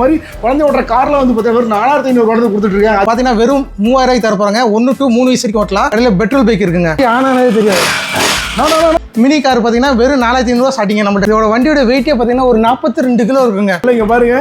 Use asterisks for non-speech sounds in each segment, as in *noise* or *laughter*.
மாதிரி குழந்தை ஓட்டுற கார்ல வந்து பார்த்தா வெறும் நாலாயிரத்தி ஐநூறு குழந்தை கொடுத்துட்டு இருக்காங்க. பார்த்தீங்கன்னா வெறும் மூவாயிரம் தர போறாங்க. ஒன்று டு மூணு வயசு வரைக்கும் ஓட்டலாம். அதில் பெட்ரோல் பைக் இருக்குங்க. ஆனானே தெரியாது. மினி கார் பார்த்தீங்கன்னா வெறும் நாலாயிரத்தி ஐநூறுவா ஸ்டார்டிங்க நம்மகிட்ட. இதோட வண்டியோட வெயிட்டே பார்த்தீங்கன்னா ஒரு நாற்பத்தி ரெண்டு கிலோ இருக்குங்க. இங்க பாருங்க.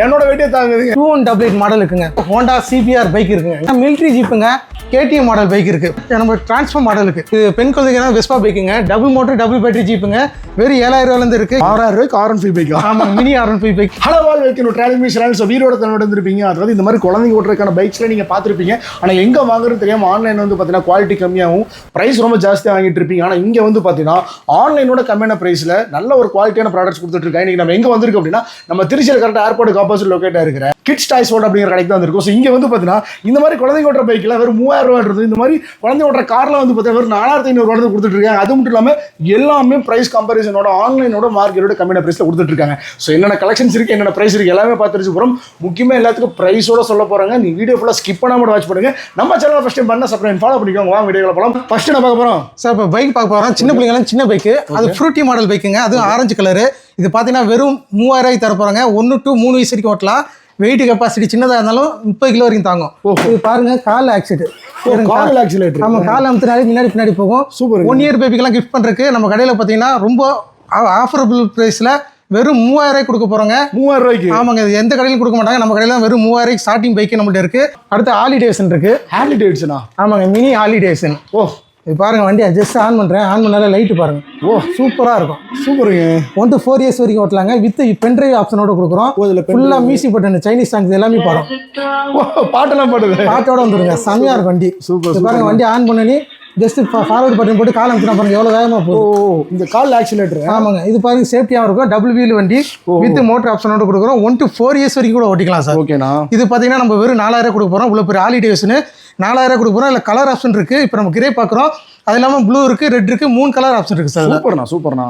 என்னோட வெயிட்டே தாங்குதுங்க. Two one double eight model இருக்குங்க. ஹோண்டா சிபிஆர் பைக் இருக்குங்க. மிலிட்ரி ஜீப்புங்க கேடிஎம் மாடல் பைக் இருக்கு. நம்ம டிரான்ஸ்ஃபார்ம் மாடல் இருக்கு. இது பெண் குழந்தைங்க வெஸ்பா பைக்குங்க டபுள் மோட்டர் டபுள் பேட்டரி ஜீப்புங்க வெறும் ஏழாயிரம் ரூபாயிலேருந்து இருக்கு. ஆறாயிரம் ரூபாய்க்கு ஆர் ஒன் ஃபைவ் பைக்கா ஆமாங்க mini R one five bike hello வால் வைக்கணும் டிராவல் சேனல் ஸோ வீரோட தன்னோட இருந்திருப்பீங்க அதாவது இந்த மாதிரி குழந்தைங்க ஓட்டுறதுக்கான பைக்ஸ்ல நீங்க பார்த்துருப்பீங்க. ஆனால் எங்க வாங்குறது தெரியாம ஆன்லைன் வந்து பார்த்தீங்கன்னா குவாலிட்டி கம்மியாகவும் பிரைஸ் ரொம்ப ஜாஸ்தியாக வாங்கிட்டு இருப்பீங்க. ஆனால் இங்க வந்து பார்த்தீங்கன்னா ஆன்லைனோட கம்மியான பிரைஸ்ல நல்ல ஒரு குவாலிட்டியான ப்ராடக்ட்ஸ் கொடுத்துட்டு இருக்காங்க. இன்னைக்கு நம்ம எங்க வந்திருக்கோம் அப்படின்னா நம்ம திருச்சியில் கரெக்டாக ஏர்போர்ட்டுக்கு ஆப்போசிட் லொக்கேட் இருக்கிற கிட்ஸ் டாய்ஸ் ஓட் அப்படிங்கிற கடைக்கு தான் வந்திருக்கும். ஸோ இங்க வந்து பார்த்தீங்கன்னா இந்த மாதிரி குழந்தைங்க ஓட்டுற பைக்கில் வெறும் மூவாயிரம் ரூபாய் இருக்குது இந்த மாதிரி குழந்தை ஓட்டுற கார்ல வந்து பார்த்தீங்கன்னா வெறும் நாலாயிரத்தி ஐநூறு குழந்தை கொடுத்துட்டு இருக்காங்க அது மட்டும் இல்லாமல் எல்லாமே பிரைஸ் கம்பேரிசனோட ஆன்லைனோட மார்க்கெட்டோட கம்மியான பிரைஸ்ல கொடுத்துட்டு இருக்காங்க ஸோ என்னென்ன கலெக்ஷன்ஸ் இருக்கு என்னென்ன பிரைஸ் இருக்கு எல்லாமே பார்த்துட்டு போகிறோம் முக்கியமாக எல்லாத்துக்கும் பிரைஸோட சொல்ல போறாங்க. நீ வீடியோ ஃபுல்லாக ஸ்கிப் பண்ணாம வாட்ச் பண்ணுங்க. நம்ம சேனல் ஃபஸ்ட் டைம் பண்ண சப்ஸ்கிரைப் ஃபாலோ பண்ணிக்கோங்க. வாங்க வீடியோவில் போகலாம் ஃபர்ஸ்ட் என்ன பார்க்க போகிறோம் சார் இப்போ பைக் பார்க்க போகிறோம் சின்ன பிள்ளைங்களாம் சின்ன பைக்கு அது ஃப்ரூட்டி மாடல் பைக்குங்க அதுவும் ஆரஞ்சு கலரு இது பார்த்தீங்கன்னா வெறும் மூவாயிரம் தர போகிறாங்க ஒன்று டு மூணு வயசு வரைக்கும் ஓட்டலாம். வெயிட் கெப்பாசிட்டி சின்னதாக இருந்தாலும் முப்பது கிலோ வரைக்கும் தாங்கும். இது பாருங்க கால் ஆக்சிடென்ட் கார் ஆக்சிலேட்டர் ஆமாம் கால் அமுத்தினாலே முன்னாடி பின்னாடி போகும். Super. ஒன் இயர் பேபிக்கெல்லாம் கிஃப்ட் பண்ணுறதுக்கு நம்ம கடையில் பார்த்தீங்கன்னா ரொம்ப ஆஃபரபிள் ப்ரைஸில் வெறும் மூவாயிரம் ரூபாய்க்கு கொடுக்க போகிறோங்க மூவாயிரம் ரூபாய்க்கு? ஆமாங்க இது எந்த கடையிலும் கொடுக்க மாட்டாங்க. நம்ம கடையில் தான் வெறும் மூவாயிரம் ரூபாய்க்கு ஸ்டார்டிங் பைக்கு நம்மள்ட்ட இருக்குது அடுத்து ஹாலிடேஷன் இருக்குது டேட்ஸ்னா ஆமாங்க மினி ஹாலிடேஷன் ஓ. இது பாருங்க வண்டியை ஜஸ்ட் ஆன் பண்ணுறேன் ஆன் பண்ணாலே லைட்டு பாருங்க. ஓ. சூப்பராக இருக்கும். சூப்பருங்க ஒன் டு ஃபோர் இயர்ஸ் வரைக்கும் ஓட்டலாங்க. வித் பென்ட்ரைவ் ஆப்ஷனோட கொடுக்குறோம். ஓ இதில் ஃபுல்லாக மியூசிக் பட்டன் சைனீஸ் சாங்ஸ் எல்லாமே பாடும். ஓ பாட்டெல்லாம் பாடுது. பாட்டோட வந்துருங்க. செம்மையாக இருக்கும் வண்டி. Super, இது பாருங்க வண்டி ஆன் பண்ணி ஜஸ்ட் ஃபார்வர்ட் பட்டன் போட்டு கால் அமுத்தினா பாருங்க எவ்வளோ வேகமாக ஓ போகுது இந்த கால் ஆக்சிலேட்டர் ஆமாங்க. இது பாருங்க சேஃப்டியாக இருக்கும். டபுள் வீல் வண்டி வித் மோட்டர் ஆப்ஷனோட கொடுக்குறோம். ஒன் டு ஃபோர் இயர்ஸ் வரைக்கும் கூட ஓட்டிக்கலாம் சார் ஓகேண்ணா இது பார்த்தீங்கன்னா நம்ம வெறும் நாலாயிரம் கொடுக்க போகிறோம் இவ்வளோ பெரிய ஹாலிடேஸ்னு நாலாயிரம் கொடுக்க போகிறோம் இல்லை கலர் ஆப்ஷன் இருக்குது இப்போ நம்ம கிரே பார்க்குறோம். அது இல்லாமல் ப்ளூ இருக்குது ரெட் இருக்குது மூணு கலர் ஆப்ஷன் இருக்குது சார் சூப்பர்ண்ணா சூப்பர்ண்ணா.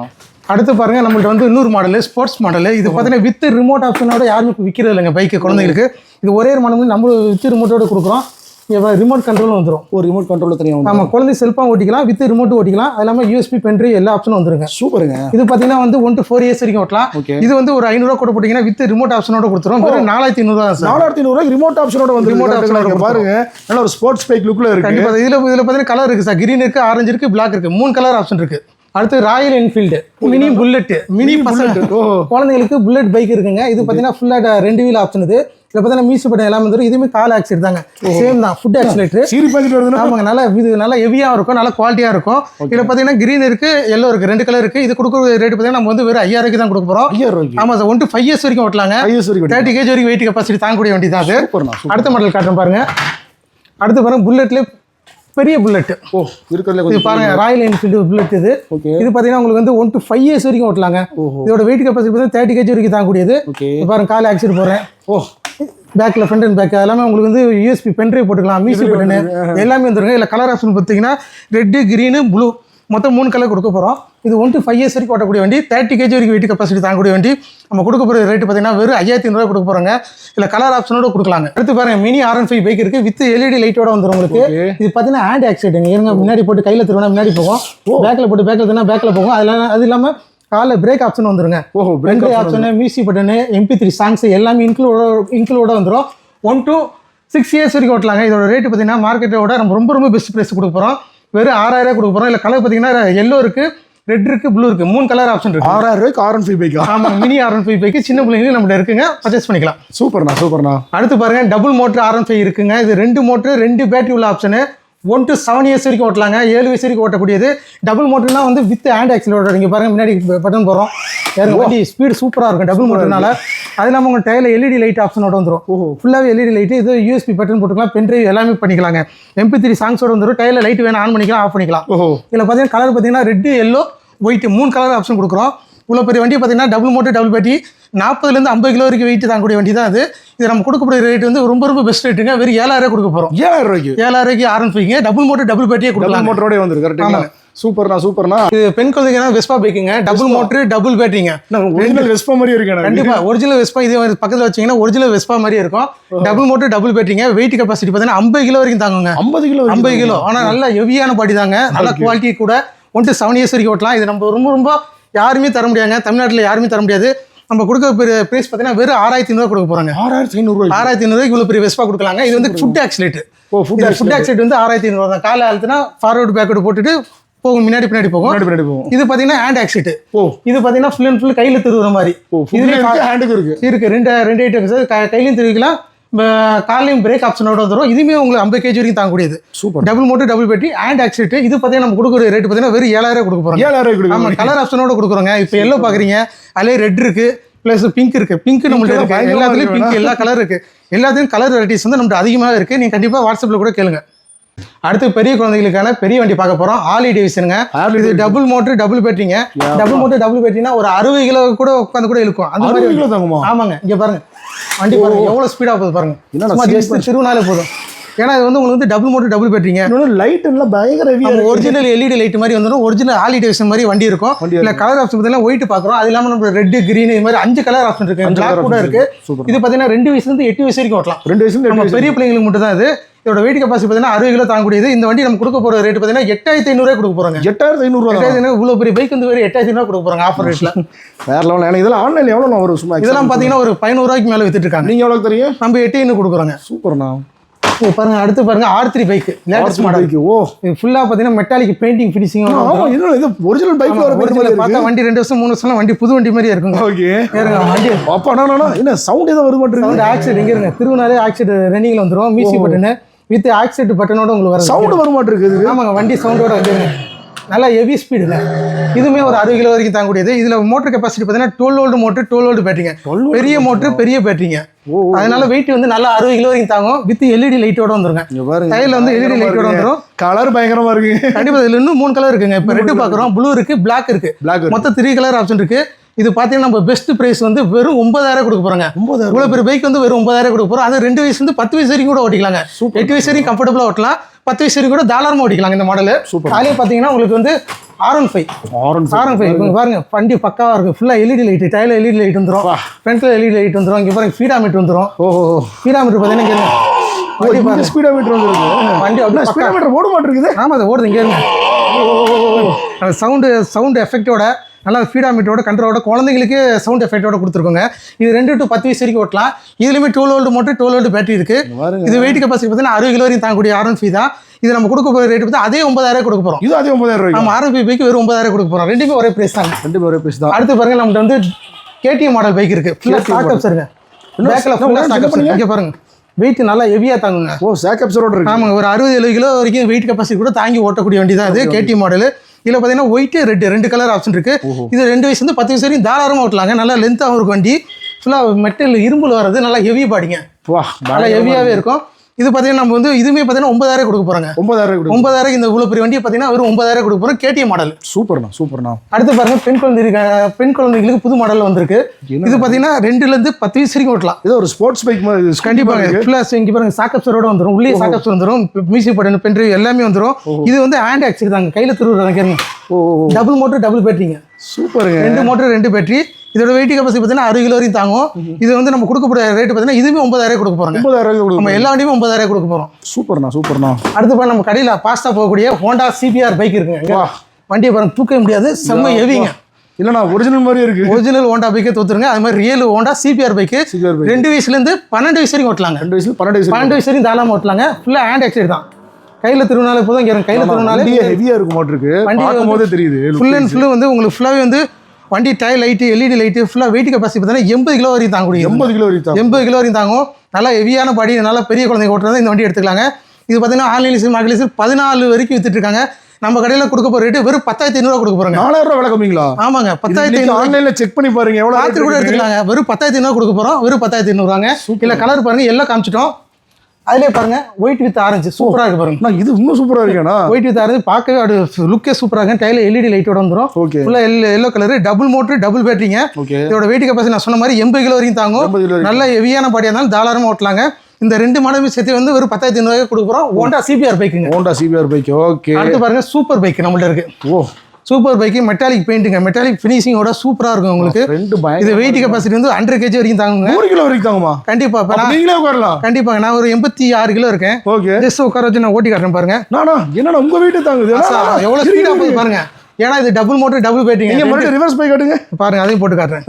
அடுத்து பாருங்க நம்மள்ட்ட வந்து இன்னொரு மாடல் ஸ்போர்ட்ஸ் மாடல் இது பார்த்தீங்கன்னா வித் ரிமோட் ஆப்ஷனோட யாருமே விற்கிறது இல்லைங்க பைக்கு குழந்தைங்களுக்கு இது ஒரே ஒரு மாடல் நம்ம வித் ரிமோட்டோட கொடுக்குறோம். ரிமோட் கண்ட்ரோலும் வந்துடும் ஒரு ரிமோட் கண்ட்ரோல் தனியாக ஆமாம் குழந்தை செல்ஃபாக ஓட்டிக்கலாம் வித் ரிமோட் ஓட்டிக்கலாம். அது இல்லாமல் யூஎஸ்பி பென்ட்ரி எல்லா ஆப்ஷனும் வந்துருங்க. சூப்பருங்க. இது பார்த்தீங்கன்னா வந்து ஒன் டு ஃபோர் இயர்ஸ் வரைக்கும் ஓட்டலாம். இது வந்து ஒரு ஐநூறுவா கூட போட்டிங்கன்னா வித் ரிமோட் ஆப்ஷனோட கொடுத்துரும். வெறும் நாலாயிரத்தி ஐநூறுவா தான் சார் நாலாயிரத்தி ஐநூறுரூவா ரிமோட் ஆப்ஷனோட வந்து ரிமோட் option ஓட ஆப்ஷன் பாருங்க. நல்ல ஒரு ஸ்போர்ட்ஸ் பைக் லுக்ல இருக்கு. கண்டிப்பாக இதில் இதில் பார்த்தீங்கன்னா கலர் இருக்குது சார் கிரீன் இருக்குது ஆரஞ்சு இருக்குது பிளாக் இருக்குது மூணு கலர் ஆப்ஷன் இருக்குது அடுத்து Royal Enfield mini bullet mini. ஓ. குழந்தைங்களுக்கு புல்லட் பைக் இருக்குங்க. இது பார்த்தீங்கன்னா ஃபுல்லாக ரெண்டு வீல் ஆப்ஷன் இது. இதில் பார்த்தீங்கன்னா மியூசிக் பட்டன் எல்லாமே வந்துடும் இதுவுமே கால் ஆக்சிட் தாங்க. சேம் தான். ஃபுட் ஆக்சிலேட்டர் சீரி பாஞ்சிட்டு வருதுன்னா? ஆமாங்க நல்லா இது நல்லா ஹெவியாக இருக்கும் நல்லா குவாலிட்டியாக இருக்கும். இதில் பார்த்தீங்கன்னா கிரீன் இருக்குது எல்லோ இருக்குது ரெண்டு கலர் இருக்குது இது கொடுக்குற ரேட் பார்த்தீங்கன்னா நம்ம வந்து வெறும் ஐயாயிரம் தான் கொடுக்க போகிறோம் ஐயாயிரம் ஆமாம் sir one to five years வரைக்கும் ஓட்டலாங்க. தேர்ட்டி கேஜி வரைக்கும் வெயிட் கெப்பாசிட்டி தாங்கக்கூடிய வண்டி தான் அது. அடுத்த மாடல் காட்டுறேன் பாருங்க. அடுத்து பாருங்க புல்லட்லேயே பெரிய புல்லட் ஓ இருக்கிறதுல இது பாருங்க ராயல் என்ஃபீல்டு புல்லட் இது. ஓகே இது பார்த்தீங்கன்னா உங்களுக்கு வந்து ஒன் டு ஃபைவ் இயர்ஸ் வரைக்கும் ஓட்டலாங்க. இதோட வெயிட் கெப்பாசிட்டி பார்த்தீங்கன்னா தேர்ட்டி கேஜி வரைக்கும் தாங்கக்கூடியது பாருங்க கால் ஆக்சிட் போடுறேன். ஓ. பேக்கில் ஃப்ரண்ட் அண்ட் பேக் எல்லாமே உங்களுக்கு வந்து யூஎஸ்பி பென்ட்ரைவ் போட்டுக்கலாம் மியூசிக் பட்டனு எல்லாமே வந்துருங்க. இல்லை கலர் ஆப்ஷன் பார்த்தீங்கன்னா ரெட்டு க்ரீனு ப்ளூ மொத்தம் மூணு கலர் கொடுக்க போகிறோம் இது ஒன் டு ஃபைவ் இயர்ஸ் வரைக்கும் ஓட்டக்கூடிய வண்டி. தேர்ட்டி கேஜி வரைக்கும் வெயிட் கெப்பாசிட்டி தாங்கக்கூடிய வண்டி. நம்ம கொடுக்க போகிற ரேட்டு பார்த்தீங்கன்னா வெறும் ஐயாயிரத்தி ஐநூறுவா கொடுக்க போகிறோங்க இல்லை கலர் ஆப்ஷனோட கொடுக்கலாங்க. அடுத்து பாருங்க mini R one five bike இருக்குது வித் எல்இடி லைட்டோட வந்துடும் உங்களுக்கு. இது பார்த்தீங்கன்னா ஹேண்ட் ஆக்சிடென்ட் இருங்க முன்னாடி போட்டு கையில் திருவினா முன்னாடி போகும். பேக்கில் போட்டு பேக்கில் திருவினா பேக்கில் போகும். அதில் அது இல்லாமல் காலைல பிரேக் ஆப்ஷன் வந்துருங்க. ஓஹோ brake option music button MP three songs எல்லாமே இன்க்ளூட இன்க்ளூட வந்துடும் ஒன் டு சிக்ஸ் இயர்ஸ் வரைக்கும் ஓட்டலாங்க. இதோட ரேட்டு பார்த்தீங்கன்னா மார்க்கெட்டோட நம்ம ரொம்ப ரொம்ப பெஸ்ட் ப்ரைஸ் கொடுக்க போகிறோம் வெறும் ஆறாயிரம் கொடுக்க போகிறோம் இல்லை கலர் பார்த்தீங்கன்னா எல்லோ இருக்குது ரெட் இருக்குது ப்ளூ இருக்குது மூணு கலர் ஆப்ஷன் இருக்குது ஆறாயிரம் ரூபாய்க்கு ஆர் ஒன் ஃபைவ் பைக்கா ஆமாம் mini R one five bike சின்ன பிள்ளைங்களுக்கு நம்மகிட்ட இருக்குங்க. பர்ச்சேஸ் பண்ணிக்கலாம். சூப்பர்ண்ணா சூப்பர்ண்ணா. அடுத்து பாருங்க double motor R one five இருக்குங்க. இது ரெண்டு மோட்டர் ரெண்டு பேட்டரி உள்ள option one to seven years வரைக்கும் ஓட்டலாங்க. ஏழு வயசு வரைக்கும் ஓட்டக்கூடியது. டபுள் மோட்டர்னா வந்து வித் ஹேண்ட் ஆக்சில் ஓட்ட நீங்கள் பாருங்க முன்னாடி பட்டன் போடுறோம். யாருங்க வண்டி ஸ்பீடு சூப்பராக இருக்கும் டபுள் மோட்டர்னால அது இல்லாமல் உங்கள் டயரில் எல்இடி லைட் ஆப்ஷனோட வந்துடும் ஓஹோ. ஃபுல்லாகவே எல்இடி லைட்டு இது யூஎஸ்பி பட்டன் போட்டுக்கலாம். பென்ட்ரைவ் எல்லாமே பண்ணிக்கலாங்க. எம்பி த்ரீ சாங்ஸோட வந்துடும் டயரில் லைட் வேணும் ஆன் பண்ணிக்கலாம் ஆஃப் பண்ணிக்கலாம். ஓஹோ. இதில் பார்த்தீங்கன்னா கலர் பார்த்தீங்கன்னா ரெட்டு எல்லோ ஒயிட் மூணு கலர் ஆப்ஷன் கொடுக்குறோம். இவ்வளோ பெரிய வண்டி பார்த்தீங்கன்னா டபுள் மோட்டர் டபுள் பேட்டி நாற்பதுலேருந்து ஐம்பது கிலோ வரைக்கும் வெயிட் தாங்கக்கூடிய வண்டி தான் அது. இது நம்ம கொடுக்கக்கூடிய ரேட் வந்து ரொம்ப ரொம்ப பெஸ்ட் ரேட்டுங்க வெறும் ஏழாயிரம் கொடுக்க போகிறோம் ஏழாயிரம் ரூபாய்க்கு? ஏழாயிரம் ரூபாய்க்கு ஆரம்பிங்க டபுள் மோட்டர் டபுள் பேட்டியே கொடுக்கலாம். மோட்டரோட வந்து கரெக்டுங்களா சூப்பர்ண்ணா சூப்பர்ண்ணா. இது பெண் குழந்தைங்கன்னா வெஸ்பா பைக்குங்க டபுள் மோட்டர் டபுள் பேட்டரிங்க ஒரிஜினல் வெஸ்பா மாதிரி இருக்கு கண்டிப்பா. ஒரிஜினல் வெஸ்பா இது பக்கத்தில் வச்சீங்கன்னா ஒரிஜினல் வெஸ்பா மாதிரி இருக்கும். டபுள் மோட்டர் டபுள் பேட்டரிங்க வெயிட் கெப்பாசிட்டி பார்த்தீங்கன்னா ஐம்பது கிலோ வரைக்கும் தாங்குங்க. ஐம்பது கிலோ ஐம்பது கிலோ. ஆனால் நல்ல ஹெவியான பாடி தாங்க. நல்ல குவாலிட்டி கூட. ஒன் டு செவன் இயர்ஸ் வரைக்கும் ஓட்டலாம். இது நம்ம ரொம்ப ரொம்ப யாருமே தர முடியாங்க தமிழ்நாட்டில் யாருமே தர முடியாது. நம்ம கொடுக்க பிரைஸ் பார்த்தீங்கன்னா வெறும் ஆறாயிரத்தி ஐநூறுவா கொடுக்க போறாங்க. ஆறாயிரத்தி ஐநூறுரூவா ஆறாயிரத்தி ஐநூறுவாய்க்கு இவ்வளோ பெரிய வெஸ்பா கொடுக்கலாங்க. இது வந்து ஃபுட் ஆக்சிலேட் ஓ ஃபுட் ஃபுட் ஆக்சிலேட் வந்து ஆறாயிரத்தி ஐநூறுவா தான் காலை அழுத்தினா ஃபார்வர்டு பேக்வர்டு போட்டுட்டு போகும். முன்னாடி பின்னாடி போகும். முன்னாடி பின்னாடி போகும். இது பார்த்தீங்கன்னா ஹேண்ட் ஆக்சிட் ஓ. இது பார்த்தீங்கன்னா ஃபுல் அண்ட் ஃபுல் கையில் திருவுற மாதிரி. இதுலயே ஹேண்டுக்கு இருக்கு. இருக்கு. ரெண்டு ரெண்டு ஐட்டம் கையிலையும் திருவிக்கலாம். காலையும் பிரேக் ஆப்ஷனோட வந்துடும் இதுவுமே உங்களுக்கு ஐம்பது கேஜி வரைக்கும் தாங்கக்கூடியது. சூப்பர். டபுள் மோட்டர் டபுள் பெட்டி ஹேண்ட் ஆக்சிட் இது பார்த்தீங்கன்னா நம்ம கொடுக்குற ரேட் பார்த்தீங்கன்னா வெறும் ஏழாயிரம் கொடுக்க போகிறோம் ஏழாயிரம் கொடுங்க ஆமா கலர் ஆப்ஷனோட கொடுக்குறோங்க. இப்போ எல்லோ பாக்குறீங்க. அதுலயே ரெட் இருக்கு பிளஸ் பிங்க் இருக்கு. பிங்க் நம்மள்ட்ட இருக்கு. எல்லாத்துலயும் பிங்க் எல்லா கலர் இருக்கு. எல்லாத்தையும் கலர் வெரைட்டிஸ் வந்து நம்மள்ட்ட அதிகமாக இருக்கு. நீங்க கண்டிப்பா வாட்ஸ்அப்ல கூட கேளுங்க. அடுத்து பெரிய குழந்தைகளுக்கான பெரிய வண்டி பார்க்க போறோம். ஆலி டிவிஷனுங்க இது டபுள் மோட்டர் டபுள் பேட்டரிங்க டபுள் மோட்டர் டபுள் பேட்டரினா ஒரு அறுபது கிலோ கூட உட்காந்து கூட இழுக்கும். அந்த மாதிரி கிலோ தாங்குமா? ஆமாங்க. இங்க பாருங்க. வண்டி பாருங்க. எவ்வளவு ஸ்பீடா போகுது பாருங்க. திருவினாலே போதும். ஏன்னா இது வந்து உங்களுக்கு வந்து டபுள் மோட்டர் டபுள் பேட்டரிங்க இன்னொன்று லைட் எல்லாம் பயங்கர ஒரிஜினல் எல்இடி லைட் மாதிரி வந்துடும் ஒரிஜினல் ஆலி டிவிஷன் மாதிரி வண்டி இருக்கும். இல்ல கலர் ஆப்ஷன் பார்த்தீங்கன்னா ஒயிட் பார்க்குறோம். அது இல்லாம நம்ம ரெட் கிரீன் இது மாதிரி அஞ்சு கலர் ஆப்ஷன் இருக்கு. பிளாக் கூட இருக்கு. இது பார்த்தீங்கன்னா ரெண்டு வயசுல இருந்து எட்டு வயசு வரைக்கும் ஓட்டலாம். ரெண்டு வயசுல பெரிய பிள்ளைங்களுக்கு மட்டும் தான் இது. இதோட வெயிட் கெப்பாசிட்டி பார்த்தீங்கன்னா அறுபது கிலோ தாங்கக்கூடியது. இந்த வண்டி நம்ம கொடுக்க போற ரேட் பார்த்தீங்கன்னா எட்டாயிரத்தி ஐநூறுவா கொடுக்க போறாங்க. எட்டாயிரத்தி ஐநூறுரூவா எட்டாயிரத்தி ஐநூறு இவ்வளோ பெரிய பைக் வந்து வெறும் எட்டாயிரத்தி ஐநூறு கொடுக்க போறாங்க ஆஃபர் ரேட்ல *laughs* வேற லெவல் எனக்கு இதெல்லாம் ஆன்லைன்ல எவ்வளோ வரும் சும்மா இதெல்லாம் பார்த்தீங்கன்னா ஒரு பதினோரு ரூபாய்க்கு மேல வித்துட்டு இருக்காங்க. நீங்க எவ்வளோ தெரியும் நம்ம எட்டு ஐநூறு கொடுக்குறோங்க. சூப்பர்ண்ணா. ஓ, பாருங்க அடுத்து பாருங்க R three bike latest model ஓ. இது ஃபுல்லா பார்த்தீங்கன்னா மெட்டாலிக் பெயிண்டிங் ஃபினிஷிங் இது ஒரிஜினல் பைக் ஒரிஜினல் பார்த்தா வண்டி ரெண்டு வருஷம் மூணு வருஷம் வண்டி புது வண்டி மாதிரியே இருக்குங்க. ஓகே. ஏறுங்க வண்டி. அப்பா என்ன சவுண்ட் ஏதோ வருது சவுண்ட் ஆக்சிடென்ட் எங்க இருங்க. திருவண்ணாலே ஆக்சிடென்ட் ரன்னிங்ல வந்துரும் மியூசிக் பட்டனு வித் ஆக்சிடென்ட் பட்டனோட உங்களுக்கு வரும் சவுண்ட் வர மாட்டிருக்கு இது ஆமாங்க வண்டி சவுண்டோட வந்துருங்க நல்லா ஹெவி ஸ்பீடுங்க இதுவுமே ஒரு அறுபது கிலோ வரைக்கும் தாங்கக்கூடியது. இதுல மோட்டர் கெப்பாசிட்டி பார்த்தீங்கன்னா twelve volt motor twelve volt பேட்டரிங்க பெரிய மோட்டர் பெரிய பேட்டரிங்க அதனால வெயிட் வந்து நல்லா அறுபது கிலோ வரைக்கும் தாங்கும். வித் எல்இடி லைட்டோட வந்துருங்க. கையில வந்து எல்இடி லைட்டோட வந்துரும். கலர் பயங்கரமா இருக்கு. கண்டிப்பா இதுல இன்னும் மூணு கலர் இருக்குங்க. இப்போ ரெட் பாக்குறோம். ப்ளூ இருக்கு பிளாக் இருக்கு. பிளாக் மொத்தம் த்ரீ கலர் ஆப்ஷன் இருக்கு. இது பார்த்தீங்கன்னா நம்ம பெஸ்ட் பிரைஸ் வந்து வெறும் ஒன்பதாயிரம் கொடுக்க போறாங்க. ஒன்பதாயிரம். இவ்வளோ பெரிய பைக் வந்து வெறும் ஒன்பதாயிரம் கொடுக்க போறோம். அது ரெண்டு வயசு வந்து பத்து வயசு வரைக்கும் கூட ஓட்டிக்கலாங்க. எட்டு வயசு வரைக்கும் கம்ஃபர்டபுளாக ஓட்டலாம். பத்து வயசு வரைக்கும் கூட தாராளமாக ஓட்டிக்கலாங்க இந்த மாடல். அதுலேயே பார்த்தீங்கன்னா உங்களுக்கு வந்து R one five R one five இங்கே பாருங்க வண்டி பக்காவாக இருக்கும் ஃபுல்லாக எல்இடி லைட் டயரில் எல்இடி லைட் வந்துடும். ஃப்ரண்ட்டில் எல்இடி லைட் வந்துடும் இங்கே பாருங்க ஃபீடாமீட்டர் வந்துடும் ஓஹோ ஃபீடாமீட்டர் பார்த்தீங்கன்னா ஸ்பீடா மீட்டர் வந்துருக்கு. வண்டி ஸ்பீடா மீட்டர் ஓட மாட்டிருக்குது ஆமாம் அது ஓடுது இங்கே அந்த சவுண்டு சவுண்டு எஃபெக்டோட நல்லா ஃபீடாமீட்டரோட கண்ட்ரோலோட குழந்தைங்களுக்கு சவுண்ட் எஃபெக்டோட கொடுத்துருக்கோங்க. இது ரெண்டு டு பத்து வயசு வரைக்கும் ஓட்டலாம். இதுலையுமே twelve volt motor twelve volt battery இருக்கு. பாருங்க. இது வெயிட் கெப்பாசிட்டி பார்த்தீங்கன்னா அறுபது கிலோ வரையும் தாங்கக்கூடிய ஆர்என் ஃபீ தான். இது நம்ம கொடுக்க போகிற ரேட் பார்த்தா அதே ஒன்பதாயிரம் கொடுக்க போகிறோம் இது அதே ஒன்பதாயிரம் ரூபாய்க்கு? நம்ம ஆர்என் பைக்கு வெறும் ஒன்பதாயிரம் கொடுக்க போகிறோம் ரெண்டுமே ஒரே பிரைஸ் தாங்க. ரெண்டு பேரும் பேசி தான். அடுத்து பாருங்க நம்மகிட்ட வந்து கேடிஎம் மாடல் பைக் இருக்கு. ஃபுல்லாக இருங்க. பேக்கில் ஃபுல்லாக. இங்கே பாருங்க. வெயிட் நல்லா ஹெவியாக தாங்குங்க. ஓ சேக்கப்ஸரோட இருக்கு. ஆமாங்க ஒரு அறுபது எழுபது கிலோ வரைக்கும் வெயிட் கெப்பாசிட்டி கூட தாங்கி ஓட்டக்கூடிய வண்டி தான் இது கேடி மாடல் இதில் பார்த்தீங்கன்னா ஒயிட் ரெட் ரெண்டு கலர் ஆப்ஷன் இருக்கு. இது ரெண்டு வயசு வந்து பத்து வயசு வரைக்கும் தாராளமாக ஓட்டலாங்க. நல்லா லென்த்தாகவும் இருக்கும் வண்டி. ஃபுல்லாக மெட்டல் இரும்புல வர்றது நல்லா ஹெவி பாடிங்க. வா நல்லா ஹெவியாகவே இருக்கும். இது பார்த்தீங்கன்னா நம்ம வந்து இதுவுமே பார்த்தீங்கன்னா ஒன்பதாயிரம் கொடுக்க போகிறாங்க ஒன்பதாயிரம் ஒன்பதாயிரம் இந்த இவ்வளோ பெரிய வண்டியை பார்த்தீங்கன்னா ஒரு ஒன்பதாயிரம் கொடுக்க போகிறோம் கேடிஎம் மாடல் சூப்பர்ண்ணா சூப்பர்ண்ணா. அடுத்து பாருங்க பெண் குழந்தைங்க பெண் குழந்தைங்களுக்கு புது மாடல் வந்திருக்கு. இது பார்த்தீங்கன்னா ரெண்டுலேருந்து பத்து வயசு வரைக்கும் ஓட்டலாம். ஏதோ ஒரு ஸ்போர்ட்ஸ் பைக் மாதிரி கண்டிப்பாங்க ஃபுல்லாக இங்கே பாருங்க சாக்கப்ஸரோட வந்துடும் உள்ளே சாக்கப்ஸ் வந்துடும் மியூசிக் பட்டன் பென்ட்ரைவ் எல்லாமே வந்துடும் இது வந்து ஹேண்ட் ஆக்சிட் தாங்க. கையில் திருவுற நினைக்கிறீங்க ஓ டபுள் மோட்டர் டபுள் பேட்டரிங்க சூப்பருங்க. ரெண்டு மோட்டர் ரெண்டு பேட்டரி இதோட வெயிட் கெப்பாசிட்டி பார்த்தீங்கன்னா அறுபது கிலோ வரையும் தாங்கும். இது வந்து நம்ம கொடுக்கக்கூடிய ரேட் பார்த்தீங்கன்னா இதுவுமே ஒன்பதாயிரம் கொடுக்க போகிறாங்க ஒன்பதாயிரம் நம்ம எல்லா வண்டியுமே ஒன்பதாயிரம் கொடுக்க போகிறோம் சூப்பர்ண்ணா சூப்பர்ண்ணா. அடுத்து பாருங்க நம்ம கடையில் பாஸ்டா போகக்கூடிய ஹோண்டா சிபிஆர் பைக் இருக்குங்க. வண்டியை பாருங்க தூக்க முடியாது. செம்ம ஹெவிங்க இல்லைண்ணா ஒரிஜினல் மாதிரியே இருக்கு. ஒரிஜினல் ஹோண்டா பைக்கே தோத்துருங்க. அது மாதிரி ரியல் ஹோண்டா சிபிஆர் பைக்கு ரெண்டு வயசுலேருந்து பன்னெண்டு வயசு வரைக்கும் ஓட்டலாங்க. ரெண்டு வயசுல பன்னெண்டு வயசு பன்னெண்டு வயசு வரைக்கும் தாராளமாக ஓட்டலாங்க. ஃபுல்லாக ஹேண்ட் ஆக்சிட் தான். கையில் திருவினாலே போதும் இங்கே கையில் திருவினாலே வண்டியே ஹெவியா இருக்கும் மாட்டிருக்கு. வண்டி போதே தெரியுது ஃபுல் அண்ட் ஃபுல்லு வந்து உங்களுக்கு ஃபுல்லாகவே வந்து வண்டி டயர் லைட்டு எல்இடி லைட்டு ஃபுல்லாக வெயிட் கெப்பாசிட்டி பார்த்தீங்கன்னா எண்பது கிலோ வரைக்கும் தாங்கக்கூடிய எண்பது கிலோ வரைக்கும் எண்பது கிலோ வரைக்கும் தாங்கும். நல்லா ஹெவியான பாடி நல்லா பெரிய குழந்தைங்க ஓட்டுறது இந்த வண்டி எடுத்துக்கலாங்க. இது பார்த்தீங்கன்னா ஆன்லைன் மார்க்கெட் பதினாலு வரைக்கும் வித்துட்டு இருக்காங்க. நம்ம கடையில் கொடுக்க போகிற ரேட்டு வெறும் பத்தாயிரத்தி ஐநூறுவா கொடுக்க போகிறாங்க நாலாயிரம் விலை கம்மிங்களா? ஆமாங்க பத்தாயிரத்தி ஐநூறு ஆன்லைன்ல செக் பண்ணி பாருங்க எவ்வளவு பார்த்து கூட. எடுத்துக்கலாங்க. வெறும் பத்தாயிரத்தி ஐநூறு கொடுக்க போகிறோம் வெறும் பத்தாயிரத்தி ஐநூறுவாங்க இல்லை கலர் பாருங்க எல்லாம் காமிச்சிட்டோம். அதிலே பாருங்க ஒயிட் வித் ஆரஞ்சு சூப்பராக இருக்கு பாருங்க. இது இன்னும் சூப்பரா இருக்கேண்ணா. ஒயிட் வித் ஆரஞ்சு பார்க்கவே அது லுக்கே சூப்பராக இருக்கு. டைல எல்இடி லைட்டோட வந்துடும் ஓகே ஃபுல்லாக L yellow colour double motor double பேட்டரிங்க இதோட வெயிட் கெப்பாசிட்டி நான் சொன்ன மாதிரி எண்பது கிலோ வரைக்கும் தாங்கும். நல்ல ஹெவியான பாடியாக இருந்தாலும் தாராளமாக ஓட்டலாங்க. இந்த ரெண்டு மாடலும் சேர்த்து வந்து ஒரு பத்தாயிரத்தி ஐநூறுவாய்க்கு கொடுக்க போகிறோம் ஹோண்டா சிபிஆர் பைக்குங்க ஹோண்டா சிபிஆர் பைக் ஓகே அடுத்து பாருங்க சூப்பர் பைக் நம்மள்ட்ட இருக்கு. ஓ. சூப்பர் பைக்கு மெட்டாலிக் பெயிண்ட்டுங்க மெட்டாலிக் ஃபினிஷிங்கோட சூப்பராக இருக்கும் உங்களுக்கு. ரெண்டு இது பயங்கர வெயிட் கெப்பாசிட்டி வந்து ஹண்ட்ரட் கேஜி வரைக்கும் தாங்குங்க. நூறு கிலோ வரைக்கும் தாங்கம்மா கண்டிப்பா இப்போ நீங்களே உட்காரலாம். கண்டிப்பாங்க நான் ஒரு எண்பத்தி ஆறு கிலோ இருக்கேன். ஓகே. ஜஸ்ட் உட்கார வச்சு நான் ஓட்டி காட்டுறேன் பாருங்க. நானா? என்னண்ணா உங்க வீட்டு தாங்குது? ஆசா, எவ்வளவு ஸ்பீடா போகுது பாருங்க. ஏன்னா இது டபுள் மோட்டர் டபுள் நீங்க பேட்டிங் மறுபடியும் ரிவர்ஸ் பைக் காட்டுங்க. பாருங்க அதையும் போட்டு காட்டுறேன்.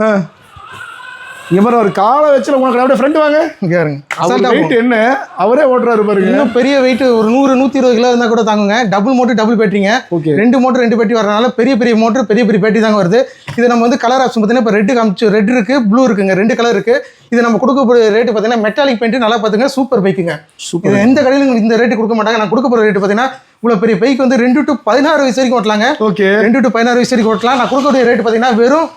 பாரு ஒரு காலை வச்சு உனக்கு அப்படியே ஃப்ரெண்ட் வாங்க. இங்கே இருங்க. வெயிட் என்ன? அவரே ஓட்டுறாரு பாருங்க. இன்னும் பெரிய வெயிட் ஒரு நூறு நூற்றி இருபது கிலோ இருந்தால் கூட தாங்குங்க. டபுள் மோட்டர் டபுள் பேட்டரிங்க ஓகே ரெண்டு மோட்டர் ரெண்டு பெட்டி வரனால பெரிய பெரிய மோட்டர் பெரிய பெரிய பேட்டரி தாங்க வருது. இது நம்ம வந்து கலர் ஆப்ஷன் பார்த்தீங்கன்னா இப்போ ரெட்டு காமிச்சு ரெட் இருக்கு ப்ளூ இருக்குங்க. ரெண்டு கலர் இருக்கு. இது நம்ம கொடுக்க போகிற ரேட்டு பார்த்தீங்கன்னா மெட்டாலிக் பெயிண்ட் நல்லா பார்த்துங்க சூப்பர் பைக்குங்க சூப்பர் இது எந்த கடையிலும் இந்த ரேட்டு கொடுக்க மாட்டாங்க. நான் கொடுக்க போகிற ரேட்டு பார்த்தீங்கன்னா இவ்வளோ பெரிய பைக் வந்து ரெண்டு டு பதினாறு வயசு வரைக்கும் ஓட்டலாங்க. ஓகே ரெண்டு டு பதினாறு வயசு வரைக்கும் ஓட்டலாம். நான் கொடுக்கக்கூடிய ரேட் பார்த்தீங்கன்னா வெறும்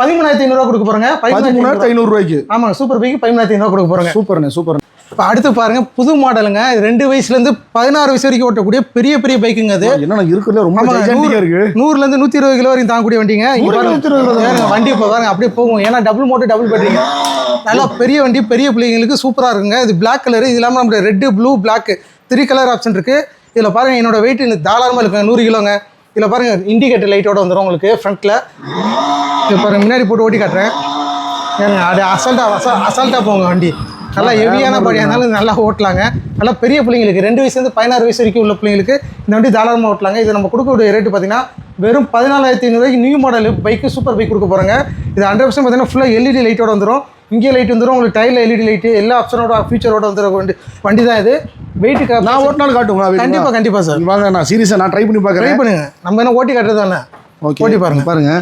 பதிமூணாயிரத்தி ஐநூறுரூவா கொடுக்க போகிறேங்க பதிமூணாயிரத்தி ஐநூறு ரூபாய்க்கு. ஆமாங்க சூப்பர் பைக் பதிமூணாயிரத்தி ஐநூறுவா கொடுக்க போகிறேங்க சூப்பர்ண்ணே சூப்பர் இப்போ அடுத்து பாருங்க புது மாடலுங்க. ரெண்டு வயசுலேருந்து பதினாறு வயசு வரைக்கும் ஓட்டக்கூடிய பெரிய பெரிய பைக்குங்க அது. என்னண்ணா இருக்கிறதுல ரொம்ப இருக்கு. நூறுலேருந்து நூற்றி இருபது கிலோ வரைக்கும் தாங்கக்கூடிய வண்டிங்க. வண்டி இப்போ பாருங்க அப்படியே போகும். ஏன்னா டபுள் மோட்டர் டபுள் பேட்டரிங்க நல்லா பெரிய வண்டி பெரிய பிள்ளைங்களுக்கு சூப்பராக இருக்குங்க. இது Black கலர் இது இல்லாமல் நம்மளுடைய red blue Black three colour option இருக்கு. இதில் பாருங்க என்னோட வெயிட் தாராளமாக இருக்குங்க நூறு கிலோங்க. இதில் பாருங்க இண்டிகேட்டர் லைட்டோட வந்துடும் உங்களுக்கு ஃப்ரண்ட்டில் இது பாருங்க முன்னாடி போட்டு ஓட்டி காட்டுறேன். ஏங்க அது அசால்ட்டாக அசா அசால்ட்டாக போங்க வண்டி. நல்லா ஹெவியான பாடியாக இருந்தாலும் நல்லா ஓட்டலாங்க. நல்லா பெரிய பிள்ளைங்களுக்கு ரெண்டு வயசுலேருந்து பதினாறு வயசு வரைக்கும் உள்ள பிள்ளைங்களுக்கு இந்த வண்டி தாராளமாக ஓட்டலாங்க. இது நம்ம கொடுக்கக்கூடிய ரேட்டு பார்த்தீங்கன்னா வெறும் பதினாலாயிரத்தி ஐநூறுவாய்க்கு new model bike super bike கொடுக்க போகிறாங்க இது ஹண்ட்ரட் பர்சன்ட் பார்த்தீங்கன்னா ஃபுல்லாக எல்இடி லைட்டோட வந்துடும் இங்கே லைட் வந்துடும் உங்களுக்கு டயரில் எல்இடி லைட்டு எல்லா ஆப்ஷனோட ஃபீச்சரோட வந்துடும் வண்டி வண்டி தான் இது. வெயிட்டுக்கு நான் ஓட்டினாலும் காட்டுங்களா கண்டிப்பாக கண்டிப்பாக சார் வாங்க நான் சீரியஸா நான் ட்ரை பண்ணி ட்ரை பார்க்குறேன் பண்ணுங்க. நம்ம என்ன ஓட்டி காட்டுறது தானே? ஓகே ஓட்டி பாருங்க. பாருங்க.